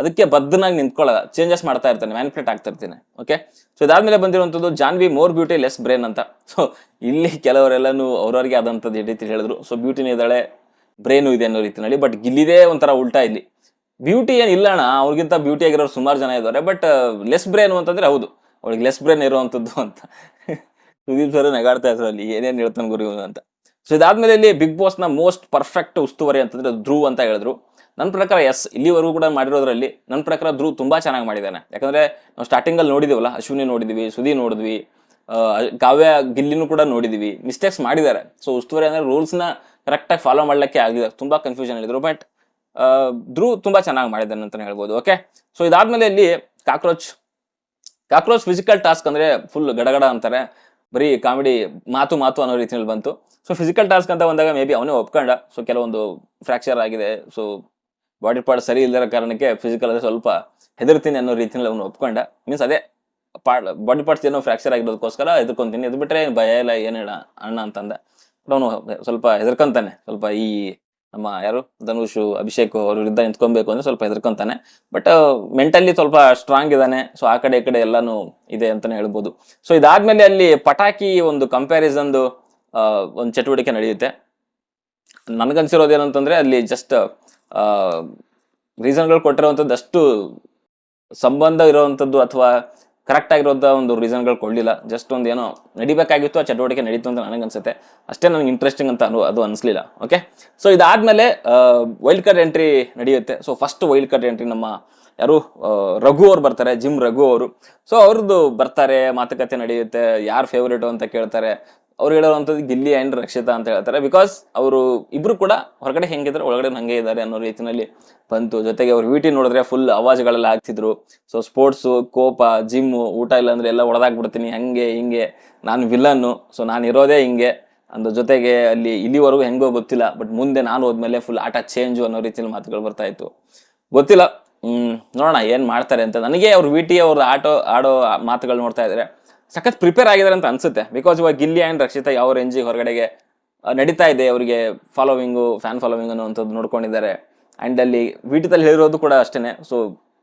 [SPEAKER 1] ಅದಕ್ಕೆ ಬದ್ಧನಾಗಿ ನಿಂತ್ಕೊಳ್ಳಲ್ಲ. ಚೇಂಜಸ್ ಮಾಡ್ತಾ ಇರ್ತಾನೆ ಮ್ಯಾನಿಪುಲೇಟ್ ಆಗ್ತಾ ಇರ್ತಾನೆ. ಓಕೆ ಸೊ ಇದಾದ್ಮೇಲೆ ಬಂದಿರುವಂಥದ್ದು Janvi more beauty less brain ಅಂತ. ಸೊ ಇಲ್ಲಿ ಕೆಲವರೆಲ್ಲನೂ ಅವ್ರವ್ರಿಗೆ ಆದಂಥದ್ದು ಈ ಹೇಳಿದ್ರು. ಸೊ ಬ್ಯೂಟಿನೇ ಇದ್ದಾಳೆ ಬ್ರೇನು ಇದೆ ಅನ್ನೋ ರೀತಿಯಲ್ಲಿ ಬಟ್ ಗಿಲ್ಲಿದೇ ಒಂಥರ ಉಲ್ಟಾ ಇಲ್ಲಿ. ಬ್ಯೂಟಿ ಏನು ಇಲ್ಲ ಅಣ್ಣ ಅವ್ರಿಗಿಂತ ಬ್ಯೂಟಿ ಆಗಿರೋರು ಸುಮಾರು ಜನ ಇದ್ದಾರೆ ಬಟ್ ಲೆಸ್ ಬ್ರೇನು ಅಂತಂದ್ರೆ ಹೌದು. ಅವಳಿಗೆ ಲೆಸ್ ಬ್ರೇನ್ ಇರುವಂಥದ್ದು ಅಂತ. ಸುದೀಪ್ ಸರ್ ನಗಾಡ್ತಾ ಇದ್ರು ಅಲ್ಲಿ, ಏನೇನು ಹೇಳ್ತಾನೆ ಗುರು ಅಂತ. ಸೊ ಇದಾದ್ಮೇಲೆ ಇಲ್ಲಿ ಬಿಗ್ ಬಾಸ್ನ ಮೋಸ್ಟ್ ಪರ್ಫೆಕ್ಟ್ ಉಸ್ತುವಾರಿ ಅಂತಂದ್ರೆ ಧ್ರುವ್ ಅಂತ ಹೇಳಿದ್ರು. ನನ್ನ ಪ್ರಕಾರ ಎಸ್ ಇಲ್ಲಿವರೆಗೂ ಕೂಡ ಮಾಡಿರೋದ್ರಲ್ಲಿ ನನ್ನ ಪ್ರಕಾರ ಧ್ರುವ್ ತುಂಬಾ ಚೆನ್ನಾಗಿ ಮಾಡಿದ್ದಾನೆ. ಯಾಕಂದ್ರೆ ನಾವು ಸ್ಟಾರ್ಟಿಂಗ್ ಅಲ್ಲಿ ನೋಡಿದೀವಲ್ಲ, ಅಶ್ವಿನಿ ನೋಡಿದ್ವಿ ಸುದಿ ನೋಡಿದ್ವಿ ಕಾವ್ಯ, ಗಿಲ್ಲಿನೂ ಕೂಡ ನೋಡಿದ್ವಿ ಮಿಸ್ಟೇಕ್ಸ್ ಮಾಡಿದ್ದಾರೆ. ಸೊ ಉಸ್ತುವಾರಿ ಅಂದ್ರೆ ರೂಲ್ಸ್ ನ ಕರೆಕ್ಟ್ ಆಗಿ ಫಾಲೋ ಮಾಡಲಿಕ್ಕೆ ಆಗಿದೆ ತುಂಬಾ ಕನ್ಫ್ಯೂಷನ್ ಹೇಳಿದ್ರು ಬಟ್ ಧ್ರುವ್ ತುಂಬಾ ಚೆನ್ನಾಗಿ ಮಾಡಿದ್ದಾನೆ ಅಂತಾನೆ ಹೇಳ್ಬೋದು. ಓಕೆ ಸೊ ಇದಾದ್ಮೇಲೆ ಇಲ್ಲಿ ಕಾಕ್ರೋಚ್. ಕಾಕ್ರೋಚ್ ಫಿಸಿಕಲ್ ಟಾಸ್ಕ್ ಅಂದ್ರೆ ಫುಲ್ ಗಡಗಡ ಅಂತಾರೆ. ಬರೀ ಕಾಮಿಡಿ ಮಾತು ಮಾತು ಅನ್ನೋ ರೀತಿಯಲ್ಲಿ ಬಂತು. ಸೊ ಫಿಸಿಕಲ್ ಟಾಸ್ಕ್ ಅಂತ ಬಂದಾಗ ಮೇ ಬಿ ಅವನೇ ಒಪ್ಕೊಂಡ. ಸೊ ಕೆಲವೊಂದು ಫ್ರಾಕ್ಚರ್ ಆಗಿದೆ. ಸೊ ಬಾಡಿ ಪಾರ್ಟ್ ಸರಿ ಇಲ್ಲದ ಕಾರಣಕ್ಕೆ ಫಿಸಿಕಲ್ ಅಂದರೆ ಸ್ವಲ್ಪ ಹೆದರ್ತೀನಿ ಅನ್ನೋ ರೀತಿಯಲ್ಲಿ ಅವನು ಒಪ್ಕೊಂಡ. ಮೀನ್ಸ್ ಅದೇ ಪಾ ಬಾಡಿ ಪಾರ್ಟ್ಸ್ ಏನೋ ಫ್ರಾಕ್ಚರ್ ಆಗಿರೋದಕ್ಕೋಸ್ಕರ ಎದ್ಕೊಂತೀನಿ. ಇದು ಬಿಟ್ಟರೆ ಏನು ಭಯ ಇಲ್ಲ ಏನಿಲ್ಲ ಅಣ್ಣ ಅಂತಂದ. ಅವನು ಸ್ವಲ್ಪ ಹೆದರ್ಕೊಂತಾನೆ. ಸ್ವಲ್ಪ ಈ ನಮ್ಮ ಯಾರು? ಧನುಷ್, ಅಭಿಷೇಕ್ ಅವ್ರ ವಿರುದ್ಧ ನಿಂತ್ಕೊಬೇಕು ಅಂದ್ರೆ ಸ್ವಲ್ಪ ಹೆದರ್ಕೊಂತಾನೆ. ಬಟ್ ಮೆಂಟಲಿ ಸ್ವಲ್ಪ ಸ್ಟ್ರಾಂಗ್ ಇದ್ದಾನೆ. ಸೊ ಆ ಕಡೆ ಈ ಕಡೆ ಎಲ್ಲಾನು ಇದೆ ಅಂತಾನೆ ಹೇಳ್ಬೋದು. ಸೊ ಇದಾದ್ಮೇಲೆ ಅಲ್ಲಿ ಪಟಾಕಿ ಒಂದು ಕಂಪ್ಯಾರಿಸನ್ದು ಒಂದು ಚಟುವಟಿಕೆ ನಡೆಯುತ್ತೆ. ನನಗನ್ಸಿರೋದು ಏನಂತಂದ್ರೆ ಅಲ್ಲಿ ಜಸ್ಟ್ ರೀಸನ್ಗಳು ಕೊಟ್ಟಿರುವಂಥದ್ದು ಅಷ್ಟು ಸಂಬಂಧ ಇರುವಂಥದ್ದು ಅಥವಾ ಕರೆಕ್ಟ್ ಆಗಿರೋದ ಒಂದು ರೀಸನ್ಗಳು ಕೊಡಲಿಲ್ಲ ಜಸ್ಟ್ ಒಂದು ಏನೋ ನಡಿಬೇಕಾಗಿತ್ತು, ಆ ಚಟುವಟಿಕೆ ನಡೀತು ಅಂತ ನನಗೆ ಅನ್ಸುತ್ತೆ ಅಷ್ಟೇ ನನಗೆ ಇಂಟ್ರೆಸ್ಟಿಂಗ್ ಅಂತ ಅನು, ಅದು ಅನಿಸ್ಲಿಲ್ಲ. ಓಕೆ ಸೊ ಇದಾದ್ಮೇಲೆ ವೈಲ್ಡ್ ಕಾರ್ಡ್ ಎಂಟ್ರಿ ನಡೆಯುತ್ತೆ. So first wild card entry ನಮ್ಮ ಯಾರು ರಘು ಅವ್ರು ಬರ್ತಾರೆ ಜಿಮ್ ರಘು ಅವರು. ಸೊ ಅವ್ರದ್ದು ಬರ್ತಾರೆ, ಮಾತುಕತೆ ನಡೆಯುತ್ತೆ, ಯಾರು ಫೇವ್ರೇಟು ಅಂತ ಕೇಳ್ತಾರೆ. ಅವ್ರು ಹೇಳೋವಂಥದ್ದು ಗಿಲ್ಲಿ ಆ್ಯಂಡ್ ರಕ್ಷಿತಾ ಅಂತ ಹೇಳ್ತಾರೆ. ಬಿಕಾಸ್ ಅವರು ಇಬ್ಬರು ಕೂಡ ಹೊರಗಡೆ ಹೆಂಗಿದ್ರೆ, ಒಳಗಡೆ ಹಂಗೆ ಇದ್ದಾರೆ ಅನ್ನೋ ರೀತಿಯಲ್ಲಿ ಬಂತು. ಜೊತೆಗೆ ಅವ್ರು ವಿಟಿ ನೋಡಿದ್ರೆ ಫುಲ್ ಅವಾಜ್ಗಳೆಲ್ಲ ಆಗ್ತಿದ್ರು. ಸೊ ಸ್ಪೋರ್ಟ್ಸು ಕೋಪ ಜಿಮ್ಮು ಊಟ ಇಲ್ಲ ಅಂದರೆ ಎಲ್ಲ ಹೊಡೆದಾಕ್ಬಿಡ್ತೀನಿ ಹಂಗೆ, ಹಿಂಗೆ. ನಾನು ವಿಲನ್ನು ಸೊ ನಾನು ಇರೋದೇ ಹಿಂಗೆ. ಅಂದ್ರ ಜೊತೆಗೆ ಅಲ್ಲಿ ಇಲ್ಲಿವರೆಗೂ ಹೆಂಗೋ ಗೊತ್ತಿಲ್ಲ ಬಟ್ ಮುಂದೆ ನಾನು ಹೋದ್ಮೇಲೆ ಫುಲ್ ಆಟ ಚೇಂಜು ಅನ್ನೋ ರೀತಿಯಲ್ಲಿ ಮಾತುಗಳು ಬರ್ತಾ ಇತ್ತು. ಗೊತ್ತಿಲ್ಲ. ನೋಡೋಣ ಏನು ಮಾಡ್ತಾರೆ ಅಂತ. ನನಗೆ ಅವ್ರು ವಿ ಟಿ ಅವ್ರದ್ದು ಆಟೋ, ಆಡೋ ಮಾತುಗಳು ನೋಡ್ತಾ ಇದ್ರೆ ಸಖತ್ ಪ್ರಿಪೇರ್ ಆಗಿದ್ದಾರೆ ಅಂತ ಅನ್ಸುತ್ತೆ. ಬಿಕಾಸ್ ಇವಾಗ ಗಿಲ್ಲಿ ಆ್ಯಂಡ್ ರಕ್ಷಿತಾ ಯಾವ ರೇಂಜಿ ಹೊರಗಡೆಗೆ ನಡೀತಾ ಇದೆ ಅವರಿಗೆ ಫಾಲೋವಿಂಗು ಫ್ಯಾನ್ ಫಾಲೋವಿಂಗ್ ಅನ್ನುವಂಥದ್ದು ನೋಡ್ಕೊಂಡಿದ್ದಾರೆ. ಆ್ಯಂಡ್ ಅಲ್ಲಿ ವೀಟದಲ್ಲಿ ಹೇಳಿರೋದು ಕೂಡ ಅಷ್ಟೇನೆ. ಸೊ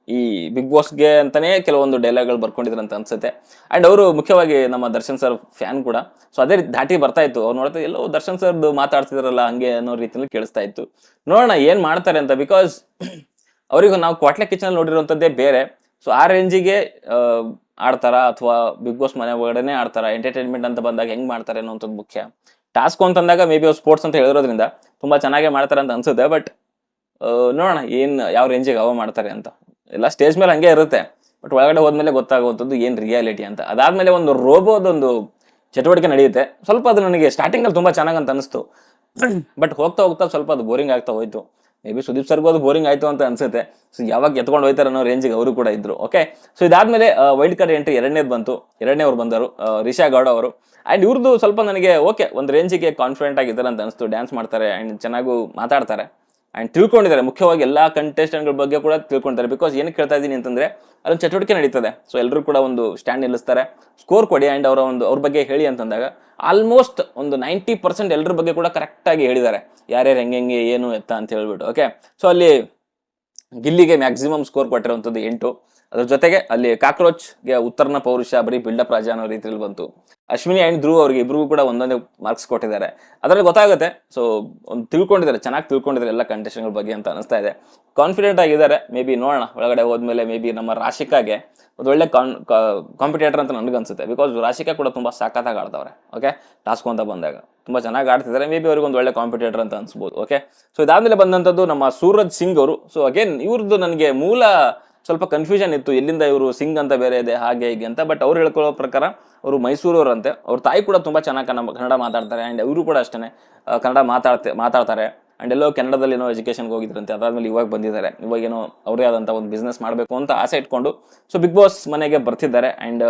[SPEAKER 1] ಈ ಬಿಗ್ ಬಾಸ್ಗೆ ಅಂತಲೇ ಕೆಲವೊಂದು ಡೈಲಾಗ್ಗಳು ಬರ್ಕೊಂಡಿದ್ರು ಅಂತ ಅನ್ಸುತ್ತೆ. ಆ್ಯಂಡ್ ಅವರು ಮುಖ್ಯವಾಗಿ ನಮ್ಮ ದರ್ಶನ್ ಸರ್ ಫ್ಯಾನ್ ಕೂಡ. ಸೊ ಅದೇ ರೀತಿ ದಾಟಿ ಬರ್ತಾ ಇತ್ತು. ಅವ್ರು ನೋಡ್ತಾ ಎಲ್ಲೋ ದರ್ಶನ್ ಸರ್ದು ಮಾತಾಡ್ತಿದ್ರಲ್ಲ, ಹಂಗೆ ಅನ್ನೋ ರೀತಿಯಲ್ಲಿ ಕೇಳಿಸ್ತಾ ಇತ್ತು. ನೋಡೋಣ ಏನು ಮಾಡ್ತಾರೆ ಅಂತ. ಬಿಕಾಸ್ ಅವರಿಗೂ ನಾವು ಕ್ವಾಟ್ಲೆ ಕಿಚನ್ ನೋಡಿರುವಂಥದ್ದೇ ಬೇರೆ. ಸೊ ಆ ರೇಂಜಿಗೆ ಆಡ್ತಾರ ಅಥವಾ ಬಿಗ್ ಬಾಸ್ ಮನೆ ಒಳಗಡೆನೆ ಆಡ್ತಾರ? ಎಂಟರ್ಟೈನ್ಮೆಂಟ್ ಅಂತ ಬಂದಾಗ ಹೆಂಗ್ ಮಾಡ್ತಾರೆ ಅನ್ನೋಂಥದ್ದು ಮುಖ್ಯ. ಟಾಸ್ಕ್ ಅಂತಂದಾಗ ಮೇ ಬಿ ಅವ್ರು ಸ್ಪೋರ್ಟ್ಸ್ ಅಂತ ಹೇಳಿರೋದ್ರಿಂದ ತುಂಬಾ ಚೆನ್ನಾಗಿ ಮಾಡ್ತಾರೆ ಅಂತ ಅನ್ಸುತ್ತೆ ಬಟ್ ನೋಡೋಣ ಏನ್, ಯಾವ ರೇಂಜಿಗೆ ಅವ ಮಾಡ್ತಾರೆ ಅಂತ. ಎಲ್ಲ ಸ್ಟೇಜ್ ಮೇಲೆ ಹಂಗೆ ಇರುತ್ತೆ ಬಟ್ ಒಳಗಡೆ ಹೋದ್ಮೇಲೆ ಗೊತ್ತಾಗುವಂಥದ್ದು ಏನ್ ರಿಯಾಲಿಟಿ ಅಂತ. ಅದಾದ್ಮೇಲೆ ಒಂದು ರೋಬೋದೊಂದು ಚಟುವಟಿಕೆ ನಡೆಯುತ್ತೆ. ಸ್ವಲ್ಪ ಅದು ನನಗೆ ಸ್ಟಾರ್ಟಿಂಗ್ ಅಲ್ಲಿ ತುಂಬಾ ಚೆನ್ನಾಗಿ ಅಂತ ಅನಿಸ್ತು. ಬಟ್ ಹೋಗ್ತಾ ಹೋಗ್ತಾ ಸ್ವಲ್ಪ ಅದು ಬೋರಿಂಗ್ ಆಗ್ತಾ ಹೋಯ್ತು. ಮೇ ಬಿ ಸುದೀಪ್ ಸರ್ಗೂ ಅದು ಬೋರಿಂಗ್ ಆಯ್ತು ಅಂತ ಅನ್ಸುತ್ತೆ. ಸೊ ಯಾವಾಗ ಎತ್ಕೊಂಡು ಹೋಯ್ತಾರೆ ಅನ್ನೋ ರೇಂಜಿಗೆ ಅವರು ಕೂಡ ಇದ್ರು ಓಕೆ ಸೊ ಇದಾದ್ಮೇಲೆ ವೈಲ್ಡ್ ಕಾರ್ಡ್ ಎಂಟ್ರಿ ಎರಡನೇದು ಬಂತು. ಎರಡನೇ ಅವ್ರು ಬಂದರು ರಿಷಾ ಗೌಡ ಅವರು. ಆ್ಯಂಡ್ ಇವ್ರದ್ದು ಸ್ವಲ್ಪ ನನಗೆ ಓಕೆ ಒಂದು ರೇಂಜಿಗೆ ಕಾನ್ಫಿಡೆಂಟ್ ಆಗಿದ್ದಾರೆ ಅಂತ ಅನಿಸ್ತು. ಡ್ಯಾನ್ಸ್ ಮಾಡ್ತಾರೆ ಆ್ಯಂಡ್ ಚೆನ್ನಾಗೂ ಮಾತಾಡ್ತಾರೆ. ಅಂಡ್ ತಿಳ್ಕೊಂಡಿದ್ದಾರೆ. ಮುಖ್ಯವಾಗಿ ಎಲ್ಲ ಕಂಟೆಸ್ಟೆಂಟ್ಗಳ ಬಗ್ಗೆ ಕೂಡ ತಿಳ್ಕೊಳ್ತಾರೆ ಬಿಕಾಸ್ ಏನು ಕೇಳ್ತಾ ಇದ್ದೀನಿ ಅಂತಂದರೆ ಅಲ್ಲೊಂದು ಚಟುವಟಿಕೆ ನಡೀತದೆ. ಸೊ ಎಲ್ಲರೂ ಕೂಡ ಒಂದು ಸ್ಟ್ಯಾಂಡ್ ನಿಲ್ಲಿಸ್ತಾರೆ. ಸ್ಕೋರ್ ಕೊಡಿ ಆ್ಯಂಡ್ ಅವರ ಒಂದು, ಅವ್ರ ಬಗ್ಗೆ ಹೇಳಿ ಅಂತಂದಾಗ ಆಲ್ಮೋಸ್ಟ್ ಒಂದು ನೈಂಟಿ ಪರ್ಸೆಂಟ್ ಎಲ್ಲರ ಬಗ್ಗೆ ಕೂಡ ಕರೆಕ್ಟಾಗಿ ಹೇಳಿದ್ದಾರೆ. ಯಾರ್ಯಾರು ಹೆಂಗೆ ಹೆಂಗೆ, ಏನು ಎತ್ತ ಅಂತ ಹೇಳ್ಬಿಟ್ಟು ಓಕೆ ಸೊ ಅಲ್ಲಿ ಗಿಲ್ಲಿಗೆ ಮ್ಯಾಕ್ಸಿಮಮ್ ಸ್ಕೋರ್ ಕೊಟ್ಟಿರುವಂಥದ್ದು ಎಂಟು. ಅದ್ರ ಜೊತೆಗೆ ಅಲ್ಲಿ ಕಾಕ್ರೋಚ್ಗೆ ಉತ್ತರನ ಪೌರುಷ ಬರೀ ಬಿಲ್ಡಪ್ ರಾಜ ಅನ್ನೋ ರೀತಿಯಲ್ಲಿ ಬಂತು. ಅಶ್ವಿನಿ ಆ್ಯಂಡ್ ಧ್ರುವ ಅವ್ರಿಗೆ ಇಬ್ರಿಗೂ ಕೂಡ ಒಂದೊಂದೇ ಮಾರ್ಕ್ಸ್ ಕೊಟ್ಟಿದ್ದಾರೆ. ಅದರಲ್ಲಿ ಗೊತ್ತಾಗುತ್ತೆ ಸೊ ಒಂದು ತಿಳ್ಕೊಂಡಿದ್ದಾರೆ, ಚೆನ್ನಾಗಿ ತಿಳ್ಕೊಂಡಿದ್ದಾರೆ ಎಲ್ಲ ಗಳ ಬಗ್ಗೆ ಅಂತ ಅನಿಸ್ತಾ ಇದೆ. ಕಾನ್ಫಿಡೆಂಟ್ ಆಗಿದ್ದಾರೆ ಮೇ ಬಿ ನೋಡೋಣ, ಒಳಗಡೆ ಹೋದ್ಮೇಲೆ ಮೇ ಬಿ ನಮ್ಮ ರಾಶಿಕಾಗೆ ಒಂದು ಒಳ್ಳೆ ಕಾನ್ ಕಾಂಪಿಟೇಟರ್ ಅಂತ ನನಗನ್ಸುತ್ತೆ ಬಿಕಾಸ್ ರಾಶಿಕಾ ಕೂಡ ತುಂಬ ಸಾಕತ್ತಾಗಿ ಆಡ್ತವ್ರೆ ಓಕೆ ಟಾಸ್ಕ್ ಅಂತ ಬಂದಾಗ. ತುಂಬ ಚೆನ್ನಾಗಿ ಆಡ್ತಿದ್ದಾರೆ ಮೇ ಬಿ ಅವ್ರಿಗೆ ಒಂದು ಒಳ್ಳೆ ಕಾಂಪಿಟೇಟರ್ ಅಂತ ಅನ್ಸ್ಬೋದು ಓಕೆ ಸೊ ಇದಾದಮೇಲೆ ಬಂದಂಥದ್ದು ನಮ್ಮ ಸೂರಜ್ ಸಿಂಗ್ ಅವರು. ಸೊ ಅಗೇನ್ ಇವ್ರದ್ದು ನನಗೆ ಮೂಲ ಸ್ವಲ್ಪ ಕನ್ಫ್ಯೂಷನ್ ಇತ್ತು, ಎಲ್ಲಿಂದ ಇವರು ಸಿಂಗ್ ಅಂತ ಬೇರೆ ಇದೆ, ಹಾಗೆ ಹೀಗೆ ಅಂತ. ಬಟ್ ಅವ್ರು ಹೇಳ್ಕೊಳ್ಳೋ ಪ್ರಕಾರ ಅವರು ಮೈಸೂರವರಂತೆ. ಅವ್ರ ತಾಯಿ ಕೂಡ ತುಂಬ ಚೆನ್ನಾಗಿ ಕನ್ನಡ ಕನ್ನಡ ಮಾತಾಡ್ತಾರೆ ಆ್ಯಂಡ್ ಇವರು ಕೂಡ ಅಷ್ಟೇ ಕನ್ನಡ ಮಾತಾಡ್ತೆ, ಮಾತಾಡ್ತಾರೆ. ಆ್ಯಂಡ್ ಎಲ್ಲೋ ಕೆನಡದಲ್ಲಿ ಏನೋ ಎಜುಕೇಷನ್ಗೆ ಹೋಗಿದ್ರಂತೆ, ಅದಾದಮೇಲೆ ಇವಾಗ ಬಂದಿದ್ದಾರೆ. ಇವಾಗೇನೋ ಅವರೇ ಆದಂಥ ಒಂದು ಬಿಸ್ನೆಸ್ ಮಾಡಬೇಕು ಅಂತ ಆಸೆ ಇಟ್ಕೊಂಡು. ಸೊ ಬಿಗ್ ಬಾಸ್ ಮನೆಗೆ ಬರ್ತಿದ್ದಾರೆ ಆ್ಯಂಡ್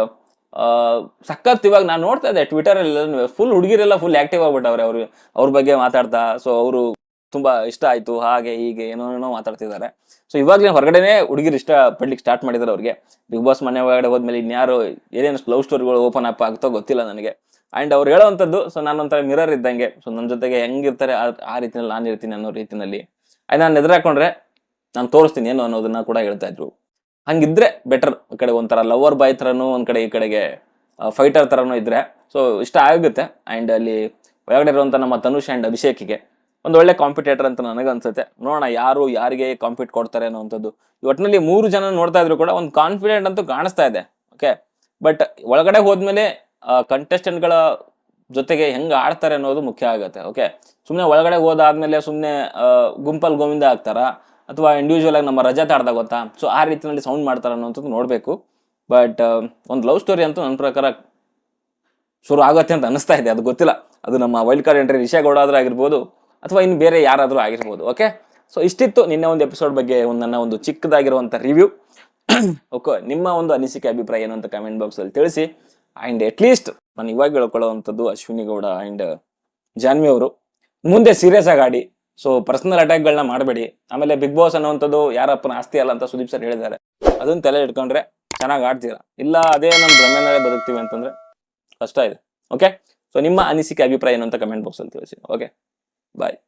[SPEAKER 1] ಸಖತ್ ಇವಾಗ ನಾನು ನೋಡ್ತಾ ಇದ್ದೆ ಟ್ವಿಟರಲ್ಲಿ ಫುಲ್ ಹುಡುಗಿರೆಲ್ಲ ಫುಲ್ ಆ್ಯಕ್ಟಿವ್ ಆಗ್ಬಿಟ್ಟವ್ರೆ ಅವರು, ಅವ್ರ ಬಗ್ಗೆ ಮಾತಾಡ್ತಾ. ಸೊ ಅವರು ತುಂಬಾ ಇಷ್ಟ ಆಯ್ತು, ಹಾಗೆ ಹೀಗೆ ಏನೋ ಏನೋ ಮಾತಾಡ್ತಿದ್ದಾರೆ. ಸೊ ಇವಾಗಲೇ ಹೊರಗಡೆನೆ ಹುಡುಗಿರು ಇಷ್ಟ ಪಡ್ಲಿಕ್ಕೆ ಸ್ಟಾರ್ಟ್ ಮಾಡಿದ್ದಾರೆ ಅವ್ರಿಗೆ. ಬಿಗ್ ಬಾಸ್ ಮನೆ ಒಳಗಡೆ ಹೋದ್ಮೇಲೆ ಇನ್ಯಾರು ಏನೇನು ಲವ್ ಸ್ಟೋರಿಗಳು ಓಪನ್ ಅಪ್ ಆಗ್ತೋ ಗೊತ್ತಿಲ್ಲ ನನಗೆ. ಅಂಡ್ ಅವ್ರು ಹೇಳೋವಂಥದ್ದು ಸೊ ನಾನು ಒಂಥರ ಮಿರರ್ ಇದ್ದಂಗೆ. ಸೊ ನನ್ನ ಜೊತೆಗೆ ಹೆಂಗಿರ್ತಾರೆ, ಆ- ಆ ರೀತಿಯಲ್ಲಿ ನಾನು ಇರ್ತೀನಿ ಅನ್ನೋ ರೀತಿನಲ್ಲಿ. ಆಯ್ತು ನಾನು ಎದುರಾಕೊಂಡ್ರೆ ನಾನು ತೋರಿಸ್ತೀನಿ ಏನು ಅನ್ನೋದನ್ನ ಕೂಡ ಹೇಳ್ತಾ ಇದ್ರು. ಹಂಗಿದ್ರೆ ಬೆಟರ್ ಈ ಕಡೆ ಒಂಥರ ಲವರ್ ಬಾಯ್ ಥರನೂ ಒಂದು ಕಡೆ ಈ ಕಡೆಗೆ ಫೈಟರ್ ಥರನೂ ಇದ್ರೆ ಸೊ ಇಷ್ಟ ಆಗುತ್ತೆ. ಆ್ಯಂಡ್ ಅಲ್ಲಿ ಒಳಗಡೆ ಇರುವಂಥ ನಮ್ಮ ತನುಷ್ ಆ್ಯಂಡ್ ಅಭಿಷೇಕಿಗೆ ಒಂದು ಒಳ್ಳೆ ಕಾಂಪಿಟೇಟರ್ ಅಂತ ನನಗನ್ಸುತ್ತೆ. ನೋಡೋಣ ಯಾರು ಯಾರಿಗೆ ಕಾಂಪಿಟ್ ಕೊಡ್ತಾರೆ ಅನ್ನೋವಂಥದ್ದು. ಒಟ್ಟಿನಲ್ಲಿ ಮೂರು ಜನ ನೋಡ್ತಾ ಇದ್ರು ಕೂಡ ಒಂದು ಕಾನ್ಫಿಡೆಂಟ್ ಅಂತೂ ಕಾಣಿಸ್ತಾ ಇದೆ. ಓಕೆ ಬಟ್ ಒಳಗಡೆ ಹೋದ್ಮೇಲೆ ಕಂಟೆಸ್ಟೆಂಟ್ಗಳ ಜೊತೆಗೆ ಹೆಂಗೆ ಆಡ್ತಾರೆ ಅನ್ನೋದು ಮುಖ್ಯ ಆಗುತ್ತೆ. ಓಕೆ ಸುಮ್ಮನೆ ಒಳಗಡೆ ಹೋದಾದ್ಮೇಲೆ ಸುಮ್ಮನೆ ಗುಂಪಲ್ಲಿ ಗೋವಿಂದ ಆಗ್ತಾರಾ? ಅಥವಾ ಇಂಡಿವಿಜುವಲ್ ಆಗಿ ನಮ್ಮ ರಜಾ ಆಡ್ದಾಗ ಗೊತ್ತಾ? ಸೊ ಆ ರೀತಿಯಲ್ಲಿ ಸೌಂಡ್ ಮಾಡ್ತಾರೆ ಅನ್ನೋಂಥದ್ದು ನೋಡಬೇಕು. ಬಟ್ ಒಂದು ಲವ್ ಸ್ಟೋರಿ ಅಂತೂ ನನ್ನ ಪ್ರಕಾರ ಶುರು ಆಗುತ್ತೆ ಅಂತ ಅನಿಸ್ತಾ ಇದೆ. ಅದು ಗೊತ್ತಿಲ್ಲ. ಅದು ನಮ್ಮ ವೈಲ್ಡ್ ಕಾರ್ಡ್ ಎಂಟ್ರಿ ವಿಷಯ ಗೌಡ ಆದ್ರೂ ಆಗಿರ್ಬೋದು. ಅಥವಾ ಇನ್ನು ಬೇರೆ ಯಾರಾದರೂ ಆಗಿರ್ಬೋದು ಓಕೆ ಸೊ ಇಷ್ಟಿತ್ತು ನಿನ್ನೆ ಒಂದು ಎಪಿಸೋಡ್ ಬಗ್ಗೆ ಒಂದು ನನ್ನ ಒಂದು ಚಿಕ್ಕದಾಗಿರುವಂಥ ರಿವ್ಯೂ ಓಕೆ ನಿಮ್ಮ ಒಂದು ಅನಿಸಿಕೆ, ಅಭಿಪ್ರಾಯ ಏನು ಅಂತ ಕಮೆಂಟ್ ಬಾಕ್ಸಲ್ಲಿ ತಿಳಿಸಿ. ಆ್ಯಂಡ್ ಅಟ್ಲೀಸ್ಟ್ ನಾನು ಇವಾಗ ಹೇಳ್ಕೊಳ್ಳೋವಂಥದ್ದು ಅಶ್ವಿನಿ ಗೌಡ ಆ್ಯಂಡ್ ಜಾನ್ವಿ ಅವರು. ಮುಂದೆ ಸೀರಿಯಸ್ ಆಗಿ ಆಡಿ. ಸೊ ಪರ್ಸನಲ್ ಅಟ್ಯಾಕ್ಗಳನ್ನ ಮಾಡಬೇಡಿ. ಆಮೇಲೆ ಬಿಗ್ ಬಾಸ್ ಅನ್ನೋವಂಥದ್ದು ಯಾರಪ್ಪನ ಆಸ್ತಿ ಅಲ್ಲ ಅಂತ ಸುದೀಪ್ ಸರ್ ಹೇಳಿದ್ದಾರೆ. ಅದನ್ನ ತಲೆ ಇಟ್ಕೊಂಡ್ರೆ ಚೆನ್ನಾಗಿ ಆಡ್ತೀರಾ? ಇಲ್ಲ, ಅದೇ ನಮ್ಮ ಭ್ರಮೆನಲ್ಲೇ ಬದುಕ್ತೀವಿ ಅಂತಂದ್ರೆ ಕಷ್ಟ ಇದೆ. ಓಕೆ ಸೊ ನಿಮ್ಮ ಅನಿಸಿಕೆ, ಅಭಿಪ್ರಾಯ ಏನು ಅಂತ ಕಮೆಂಟ್ ಬಾಕ್ಸಲ್ಲಿ ತಿಳಿಸಿ. Okay bye